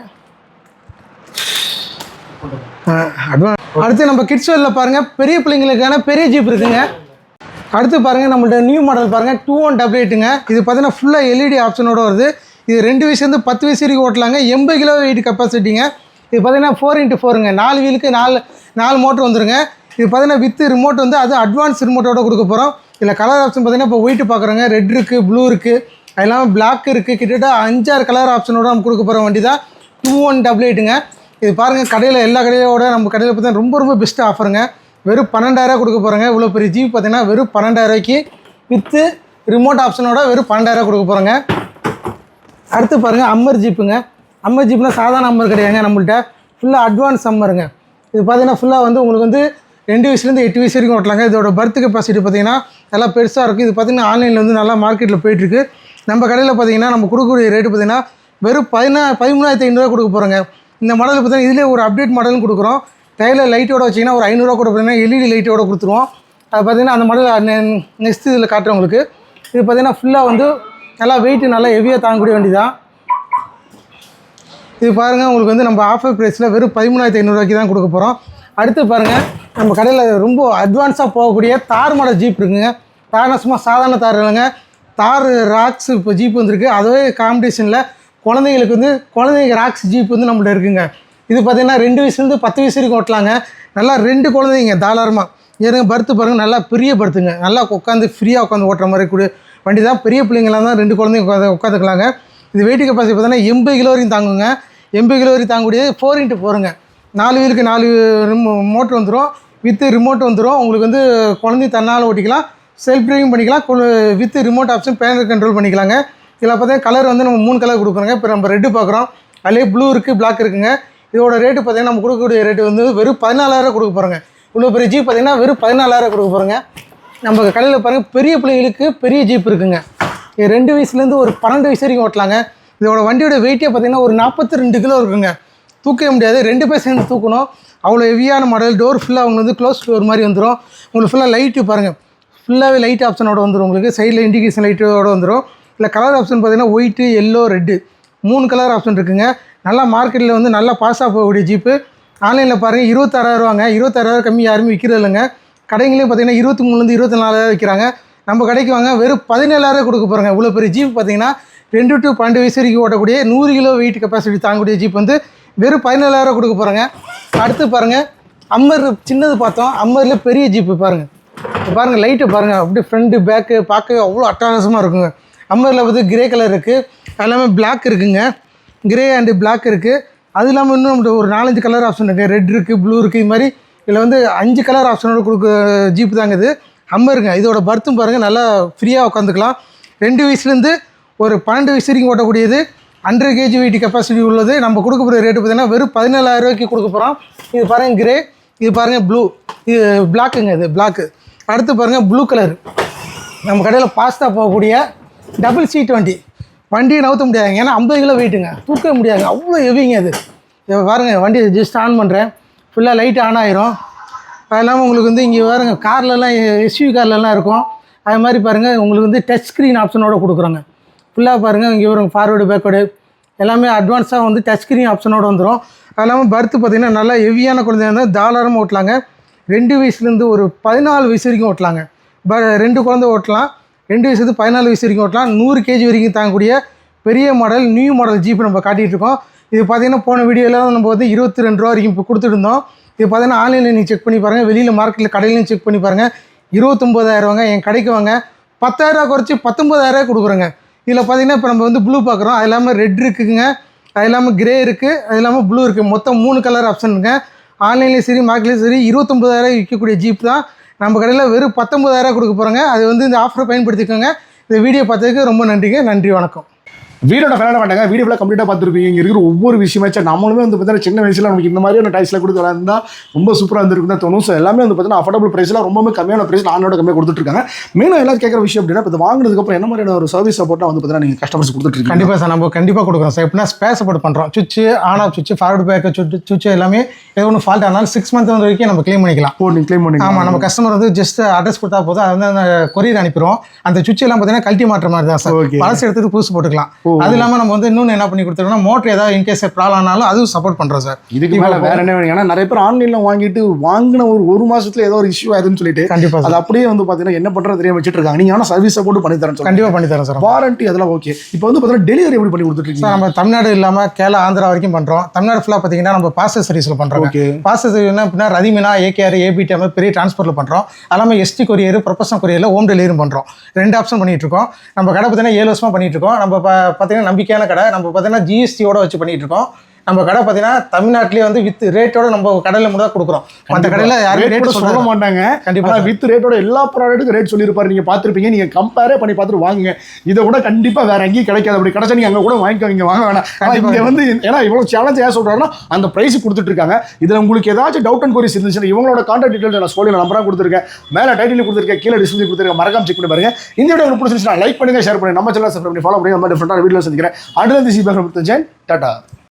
அட்வான்ஸ் அடுத்து நம்ம கிட்ஸ் வேலில் பாருங்கள் பெரிய பிள்ளைங்களுக்கான பெரிய ஜீப் இருக்குங்க. அடுத்து பாருங்கள் நம்மள்ட்ட நியூ மாடல் பாருங்கள் டூ ஒன் டபுள் எயிட்டுங்க இது பார்த்தீங்கன்னா ஃபுல்லாக எல்இடி ஆப்ஷனோட வருது. இது ரெண்டு வயசுலேருந்து பத்து வயசு வரைக்கும் ஓட்டலாங்க. எண்பது கிலோ வெயிட் கெப்பாசிட்டிங்க இது பார்த்தீங்கன்னா ஃபோர் இன்ட்டு ஃபோருங்க நாலு வீலுக்கு நாலு நாலு மோட்டர் வந்துருங்க. இது பார்த்தீங்கன்னா வித்து ரிமோட் வந்து அது அட்வான்ஸ் ரிமோட்டோட கொடுக்க போகிறோம் இதில் கலர் ஆப்ஷன் பார்த்தீங்கன்னா இப்போ ஒயிட் பார்க்குறோங்க. ரெட் இருக்குது ப்ளூ இருக்குது அது இல்லாமல் பிளாக் இருக்குது கிட்டத்தட்ட அஞ்சாறு கலர் ஆப்ஷனோட நம்ம கொடுக்க போகிற வண்டி தான் டூ ஒன் டபுள் எயிட்டுங்க இது பாருங்கள் கடையில் எல்லா கடையோட நம்ம கடையில் பார்த்தீங்கன்னா ரொம்ப ரொம்ப பெஸ்ட் ஆஃபருங்க வெறும் பன்னெண்டாயிரம் கொடுக்க போகிறோங்க இவ்வளோ பெரிய ஜீப் பார்த்தீங்கன்னா வெறும் பன்னெண்டாயிரூவாய்க்கு வித்து ரிமோட் ஆப்ஷனோட வெறும் பன்னெண்டாயிரம் கொடுக்க போகிறோங்க அடுத்து பாருங்கள் அம்மர் ஜீப்புங்க அம்மர் ஜீப்னால் சாதாரண அம்மர் கிடையாதுங்க நம்மள்கிட்ட ஃபுல்லாக அட்வான்ஸ் அம்மருங்க இது பார்த்தீங்கன்னா ஃபுல்லாக வந்து உங்களுக்கு வந்து ரெண்டு வயசுலேருந்து எட்டு வயசு வரைக்கும் ஓட்டலாங்க. இதோட பர்த் கெப்பாசிட்டி பார்த்தீங்கன்னா நல்லா பெருசாக இருக்கும். இது பார்த்தீங்கன்னா ஆன்லைனில் வந்து நல்லா மார்க்கெட்டில் போயிட்டுருக்கு. நம்ம கடையில் பார்த்தீங்கன்னா நம்ம கொடுக்கக்கூடிய ரேட்டு பார்த்தீங்கன்னா வெறும் பதினா பதிமூணாயிரத்தி ஐநூறுரூவா கொடுக்க போகிறோங்க இந்த மாடல் பார்த்தீங்கன்னா இதிலே ஒரு அப்டேட் மாடலும் கொடுக்குறோம். டைலில் லைட்டோட வச்சிங்கன்னா ஒரு ஐநூறுரூவா கூட பார்த்திங்கன்னா எல்இடி லைட்டோட கொடுத்துருவோம். அது பார்த்திங்கன்னா அந்த மாடல் நெக்ஸ்ட் இதில் காட்டுறேன் உங்களுக்கு. இது பார்த்தீங்கன்னா ஃபுல்லாக வந்து நல்லா வெயிட்டு நல்லா ஹெவியாக தாங்கக்கூடிய வண்டி தான் இது பாருங்கள் உங்களுக்கு வந்து நம்ம ஆஃபர் ப்ரைஸில் வெறும் பதிமூணாயிரத்தி ஐநூறுரூவாய்க்கு தான் கொடுக்க போகிறோம் அடுத்து பாருங்கள் நம்ம கடையில் ரொம்ப அட்வான்ஸாக போகக்கூடிய தார் மாடல் ஜீப் இருக்குங்க. தார்னா சும்மா சாதாரண தார் இல்லைங்க. தார் ராக்ஸ் இப்போ ஜீப் வந்திருக்கு. அதுவே காம்படிஷனில் குழந்தைங்களுக்கு வந்து குழந்தைங்க ராக்ஸ் ஜீப் வந்து நம்மள்ட்ட இருக்குங்க. இது பார்த்தீங்கன்னா ரெண்டு வயசுலேருந்து பத்து வயசு வரைக்கும் ஓட்டலாங்க. நல்லா ரெண்டு குழந்தைங்க தாராளமாக ஏறுங்க பர்த்து பாருங்கள் நல்லா பெரிய பர்த்துங்க நல்லா உட்காந்து ஃப்ரீயாக உட்காந்து ஓட்டுற மாதிரி கூட வண்டி தான் பெரிய பிள்ளைங்களாம் தான் ரெண்டு குழந்தைங்க உட்காந்து உட்காந்துக்கலாங்க இது வெயிட் கெப்பாசிட்டி பார்த்தீங்கன்னா எண்பது கிலோ வரைக்கும் தாங்குங்க. எண்பது கிலோ வரைக்கும் தாங்கக்கூடியது ஃபோர் இன்ட்டு ஃபோருங்க நாலு வீலுக்கு நாலு மோட்ரு வந்துடும் வித்து ரிமோட் வந்துடும் உங்களுக்கு வந்து குழந்தை தன்னால் ஓட்டிக்கலாம். செல்ஃப் ட்ரைவிங் பண்ணிக்கலாம். With remote option panel control பண்ணிக்கலாங்க. இதில் பார்த்தீங்கன்னா கலர் வந்து நம்ம மூணு கலர் கொடுக்குறோங்க. இப்போ நம்ம ரெட்டு பார்க்குறோம். அதிலே ப்ளூ இருக்குது பிளாக் இருக்குங்க. இதோட ரேட்டு பார்த்தீங்கன்னா நம்ம கொடுக்கக்கூடிய ரேட்டு வந்து வெறும் பதினாலாயிரம் கொடுக்க போகிறோங்க இவ்வளோ பெரிய ஜீப் பார்த்தீங்கன்னா வெறும் பதினாலாயிரம் கொடுக்க போகிறோங்க நம்ம கடையில் பாருங்கள் பெரிய பிள்ளைகளுக்கு பெரிய ஜீப் இருக்குங்க. இது ரெண்டு வயசுலேருந்து ஒரு பன்னெண்டு வயசு வரைக்கும் ஓட்டலாங்க. இதோட வண்டியோட வெயிட்டே பார்த்தீங்கன்னா ஒரு நாற்பத்தி ரெண்டு கிலோ இருக்குங்க. தூக்கவே முடியாது. ரெண்டு பேர் சேர்ந்து தூக்கணும். அவ்வளோ ஹெவியான மாடல் டோர் ஃபுல்லாக அவங்க வந்து க்ளோஸ் டோர் மாதிரி வந்துடும் உங்களுக்கு ஃபுல்லாக லைட்டு பாருங்கள் ஃபுல்லாகவே லைட் ஆப்ஷனோட வந்துடும் உங்களுக்கு. சைடில் இண்டிகேஷன் லைட்டோட வந்துடும் இல்லை கலர் ஆப்ஷன் பார்த்தீங்கன்னா ஒயிட்டு எல்லோ ரெட்டு மூணு கலர் ஆப்ஷன் இருக்குங்க. நல்லா மார்க்கெட்டில் வந்து நல்லா பாஸாக போகக்கூடிய ஜீப்பு ஆன்லைனில் பாருங்கள் இருபத்தாறாயிரூவாங்க இருபத்தாறாயிரம் கம்மி யாருமே விற்கிறது இல்லைங்க. கடைங்களையும் பார்த்தீங்கன்னா இருபத்தி மூணுலேருந்து இருபத்தி நாலாயிரம் விற்கிறாங்க நம்ம கடைக்கு வாங்க வெறும் பதினேழாயிரம் கொடுக்க போகிறாங்க இவ்வளோ பெரிய ஜீப் பார்த்தீங்கன்னா ரெண்டு டு பன்னெண்டு வயசு வரைக்கும் ஓட்டக்கூடிய நூறு கிலோ வெயிட் கெப்பாசிட்டி தாங்கக்கூடிய ஜீப் வந்து வெறும் பதினேழாயிரம் கொடுக்க போகிறாங்க அடுத்து பாருங்கள் அம்மர் சின்னது பார்த்தோம். அம்மரில் பெரிய ஜீப்பு பாருங்கள் பாருங்கள் லைட்டை பாருங்கள் அப்படியே ஃப்ரண்ட்டு பேக்கு பார்க்க அவ்வளோ அட்டகாசமாக இருக்குங்க. அம்மரில் வந்து கிரே கலர் இருக்குது அது எல்லாமே பிளாக் இருக்குங்க. கிரே அண்டு பிளாக் இருக்குது அது இல்லாமல் இன்னும் நம்மகிட்ட ஒரு நாலஞ்சு கலர் ஆப்ஷன் இருக்குது ரெட் இருக்குது ப்ளூ இருக்குது இது மாதிரி இதில் வந்து அஞ்சு கலர் ஆப்ஷனோட கொடுக்க ஜீப் தாங்க இது. அம்மருங்க. இதோட பர்த்தும் பாருங்கள் நல்லா ஃப்ரீயாக உட்காந்துக்கலாம் ரெண்டு வயசுலேருந்து ஒரு பன்னெண்டு வயசு வரைக்கும் ஓட்டக்கூடியது. ஹண்ட்ரட் கேஜி வெயிட் கெப்பாசிட்டி உள்ளது. நம்ம கொடுக்க போகிற ரேட்டு பார்த்தீங்கன்னா வெறும் பதினேழாயிரம் ரூபாய்க்கு கொடுக்க போகிறோம் இது பாருங்கள் கிரே இது பாருங்கள் ப்ளூ இது பிளாக்குங்க இது பிளாக்கு அடுத்து பாருங்கள் ப்ளூ கலர் நம்ம கடையில் பாஸ்தா போகக்கூடிய டபுள் சீட் வண்டி வண்டியை நவுத்த முடியாதுங்க. ஏன்னா ஐம்பது கிலோ வெயிட்டுங்க தூக்க முடியாதுங்க. அவ்வளோ ஹெவிங்க அது. இப்போ பாருங்கள் வண்டி ஜஸ்ட் ஆன் பண்ணுறேன் ஃபுல்லாக லைட் ஆன் ஆயிரும். அது இல்லாமல் உங்களுக்கு வந்து இங்கே பாருங்க கார்லலாம் எஸ்யூ கார்லலாம் இருக்கும். அது மாதிரி பாருங்கள் உங்களுக்கு வந்து டச் ஸ்க்ரீன் ஆப்ஷனோட கொடுக்குறாங்க. ஃபுல்லாக பாருங்கள் இங்கே வரும் ஃபார்வேர்டு பேக்வேர்டு எல்லாமே அட்வான்ஸாக வந்து டச் ஸ்க்ரீன் ஆப்ஷனோட வந்துடும் அது இல்லாமல் பர்த்து பார்த்தீங்கன்னா நல்லா ஹெவியான குழந்தைங்க இருந்தால் தாராளமாக ஓட்டலாங்க. ரெண்டு வயசுலேருந்து ஒரு பதினாலு வயசு வரைக்கும் ஓட்டலாங்க. ப ரெண்டு குழந்தை ஓட்டலாம். ரெண்டு வயசுலேருந்து பதினாலு வயசு வரைக்கும் ஓட்டலாம். நூறு கேஜி வரைக்கும் தாங்கக்கூடிய பெரிய மாடல் நியூ மாடல் ஜீப் நம்ம காட்டிகிட்டு இருக்கோம். இது பார்த்தீங்கன்னா போன வீடியோவில் நம்ம வந்து இருபத்தி ரெண்டு ரூபா வரைக்கும் இப்போ கொடுத்துருந்தோம். இது பார்த்தீங்கன்னா ஆன்லைனில் நீங்கள் செக் பண்ணி பாருங்கள் வெளியில் மார்க்கெட்டில் கடையிலையும் செக் பண்ணி பாருங்கள் இருபத்தொம்போதாயிரவாங்க என் கடைக்கு வாங்க. பத்தாயிரரூவா குறைச்சி பத்தொம்பதாயிரரூவா கொடுக்குறோங்க. இதில் பார்த்தீங்கன்னா இப்போ நம்ம வந்து ப்ளூ பார்க்குறோம். அது இல்லாமல் ரெட் இருக்குதுங்க அது இல்லாமல் கிரே இருக்குது அது இல்லாமல் ப்ளூ இருக்குது மொத்தம் மூணு கலர் ஆப்ஷனுங்க ஆன்லைன்லேயும் சரி மார்க்கெட்லேயும் சரி இருபத்தொம்பதாயிரம் விற்கக்கூடிய ஜீப் தான். நம்ம கடையில் வெறும் பத்தொம்பதாயிரம் கொடுக்க போகிறோங்க அது வந்து இந்த ஆஃபரை பயன்படுத்திக்கோங்க. இந்த வீடியோ பார்த்ததுக்கு ரொம்ப நன்றிங்க. நன்றி வணக்கம். வீடியோட ஃபேனாக வேண்டாங்க. வீடியோவில் கம்ப்ளீட்டாக பார்த்துருப்பீங்க. இங்கே இருக்கிற ஒவ்வொரு விஷயமாச்சும் நம்மளுமே வந்து பார்த்தீங்கன்னா சின்ன வயசில் நமக்கு இந்த மாதிரியான டைஸ்ல கொடுத்து விளாண்டா ரொம்ப சூப்பராக இருந்திருக்கும் தான் தோணும். ஸோ எல்லாமே வந்து பார்த்தீங்கன்னா அஃபோர்டபுள் ப்ரைஸில் ரொம்பவே கம்மியான ப்ரைஸில் ஆனோட கம்மியாக கொடுத்துட்ருக்காங்க மெயினாக எல்லாம் கேட்குற விஷயம் அப்படின்னா இப்போ வாங்கினதுக்கப்புறம் என்ன மாதிரியான ஒரு சர்வீஸ் சப்போர்ட்டாக வந்து பார்த்தீங்கன்னா நீங்கள் கஸ்டமர்ஸ் கொடுத்துட்ருக்கீங்க கண்டிப்பாக சார் நம்ம கண்டிப்பாக கொடுக்குறோம் சார். எப்படின்னா ஸ்பேர் சப்போர்ட் பண்ணுறோம் சுவிட்சு ஆன் ஆஃப் சுவிட்சு ஃபார்வர்டு பேக்கு சுவிட்சு சுவிட்சு எல்லாமே ஏதோ ஒன்று ஃபால்ட் ஆனாலும் சிக்ஸ் மந்த் வரைக்கும் நம்ம க்ளைம் பண்ணிக்கலாம். ஓ நீங்கள் க்ளைம் பண்ணி ஆமாம் நம்ம கஸ்டமர் வந்து ஜஸ்ட் அட்ரஸ் கொடுத்தா போதும். அது வந்து அந்த கொரியர் அனுப்பிடுவோம் அந்த சுவிட்ச் எல்லாம் பார்த்தீங்கன்னா கழட்டி மாற்ற மாதிரி தான் சார். பழசு எடுத்துட்டு புதுசு போட்டுக்கலாம். அது இல்லாமல் நம்ம வந்து இன்னொன்று என்ன பண்ணி கொடுத்துருக்கோம்னா மோட்டர் ஏதாவது இன்கேஸ் ப்ராப்ளம் ஆனாலும் அதுவும் சப்போர்ட் பண்ணுறோம் சார் இதுக்கு மேலே வேற என்ன வேணும் ஏன்னா நிறைய பேர் ஆன்லைனில் வாங்கிட்டு வாங்கின ஒரு ஒரு மாசத்துல ஏதோ ஒரு இஷ்யூ ஆகுதுன்னு சொல்லிட்டு கண்டிப்பாக அது அப்படியே வந்து பார்த்தீங்கன்னா என்ன பண்ணுறது தெரியாம வச்சுட்டு இருக்காங்க நீங்கள் ஆனால் சர்வீஸ் சப்போர்ட் பண்ணி தரேன் கண்டிப்பாக பண்ணி தரேன் சார் வாரண்டி அதெல்லாம் ஓகே இப்போ வந்து பார்த்தீங்கன்னா டெலிவரி எப்படி பண்ணி கொடுத்துட்ருக்கீங்க சார் நம்ம தமிழ்நாடு இல்லாமல் கேரளா ஆந்திரா வரைக்கும் பண்ணுறோம் தமிழ்நாடு ஃபுல்லாக பார்த்தீங்கன்னா நம்ம பாஸ்டர் சர்வீஸில் பண்ணுறோம் ஓகே பாஸ்டர் சர்வீஸ் என்ன அப்படின்னா ரதிமினா ஏகேஆர் ஏபிடி மாதிரி பெரிய டிரான்ஸ்போர்ட்டில் பண்ணுறோம் அது இல்லாமல் எஸ்டி கொரியர் ப்ரொஃபஷனல் கொரியரில் ஹோம் டெலிவரியும் பண்ணுறோம் ரெண்டு ஆப்ஷன் பண்ணிட்டு இருக்கோம். நம்ம கடை பார்த்தீங்கன்னா ஏழு வருஷமாக பண்ணிட்டு இருக்கோம். நம்ம பார்த்தீங்கன்னா நம்பிக்கையான கடை. நம்ம பார்த்தீங்கன்னா ஜிஎஸ்டியோட வச்சு பண்ணிட்டு இருக்கோம். நம்ம கடை பார்த்தீங்கன்னா தமிழ்நாட்டிலேயே வந்து வித் ரேட்டோட நம்ம கடையில் தான் கொடுக்குறோம். மற்ற கடையில் யாரும் ரேட் சொல்ல மாட்டாங்க. கண்டிப்பா ஆனா வித் ரேட்டோட எல்லா ப்ராடக்ட்டுக்கும் ரேட் சொல்லியிருப்பாரு. நீங்க பார்த்திருப்பீங்க. நீங்க கம்பேரே பண்ணி பார்த்துட்டு வாங்குங்க. இதை கூட கண்டிப்பா வேற எங்கேயும் கிடைக்காது. அப்படி கிடைச்சா நீங்க அங்க கூட வாங்கிக்கோங்க. வாங்க வேணாம். ஆனா கண்டிப்பா. இங்க வந்து ஏன்னா இவ்வளவு சேலஞ்ச் ஏன் சொல்றாருன்னா அந்த பிரைஸ் கொடுத்துட்டு இருக்காங்க. இதுல உங்களுக்கு ஏதாச்சும் டவுட் அண்ட் கொரிஸ் இருந்துச்சுன்னா இவங்களோட கான்டாக்ட் டீடைல் நான் சொல்லி நம்பரா கொடுத்துருக்கேன். மேல டைட்டில் கொடுத்துருக்கேன். கீழே டிஸ்பிளே கொடுத்துருக்கேன். மறக்காம செக் பண்ணி பாருங்க. இந்த வீடியோ உங்களுக்கு பிடிச்சிருந்துச்சுன்னா லைக் பண்ணுங்க ஷேர் பண்ணுங்க. நம்ம சேனல் சப்ஸ்கிரைப் பண்ணி ஃபாலோ பண்ணுங்க. நம்ம டிஃபரெண்டான வீடியோ சந்திக்கிறேன். அடுத்த சி பேசுகிறேன் டாடா.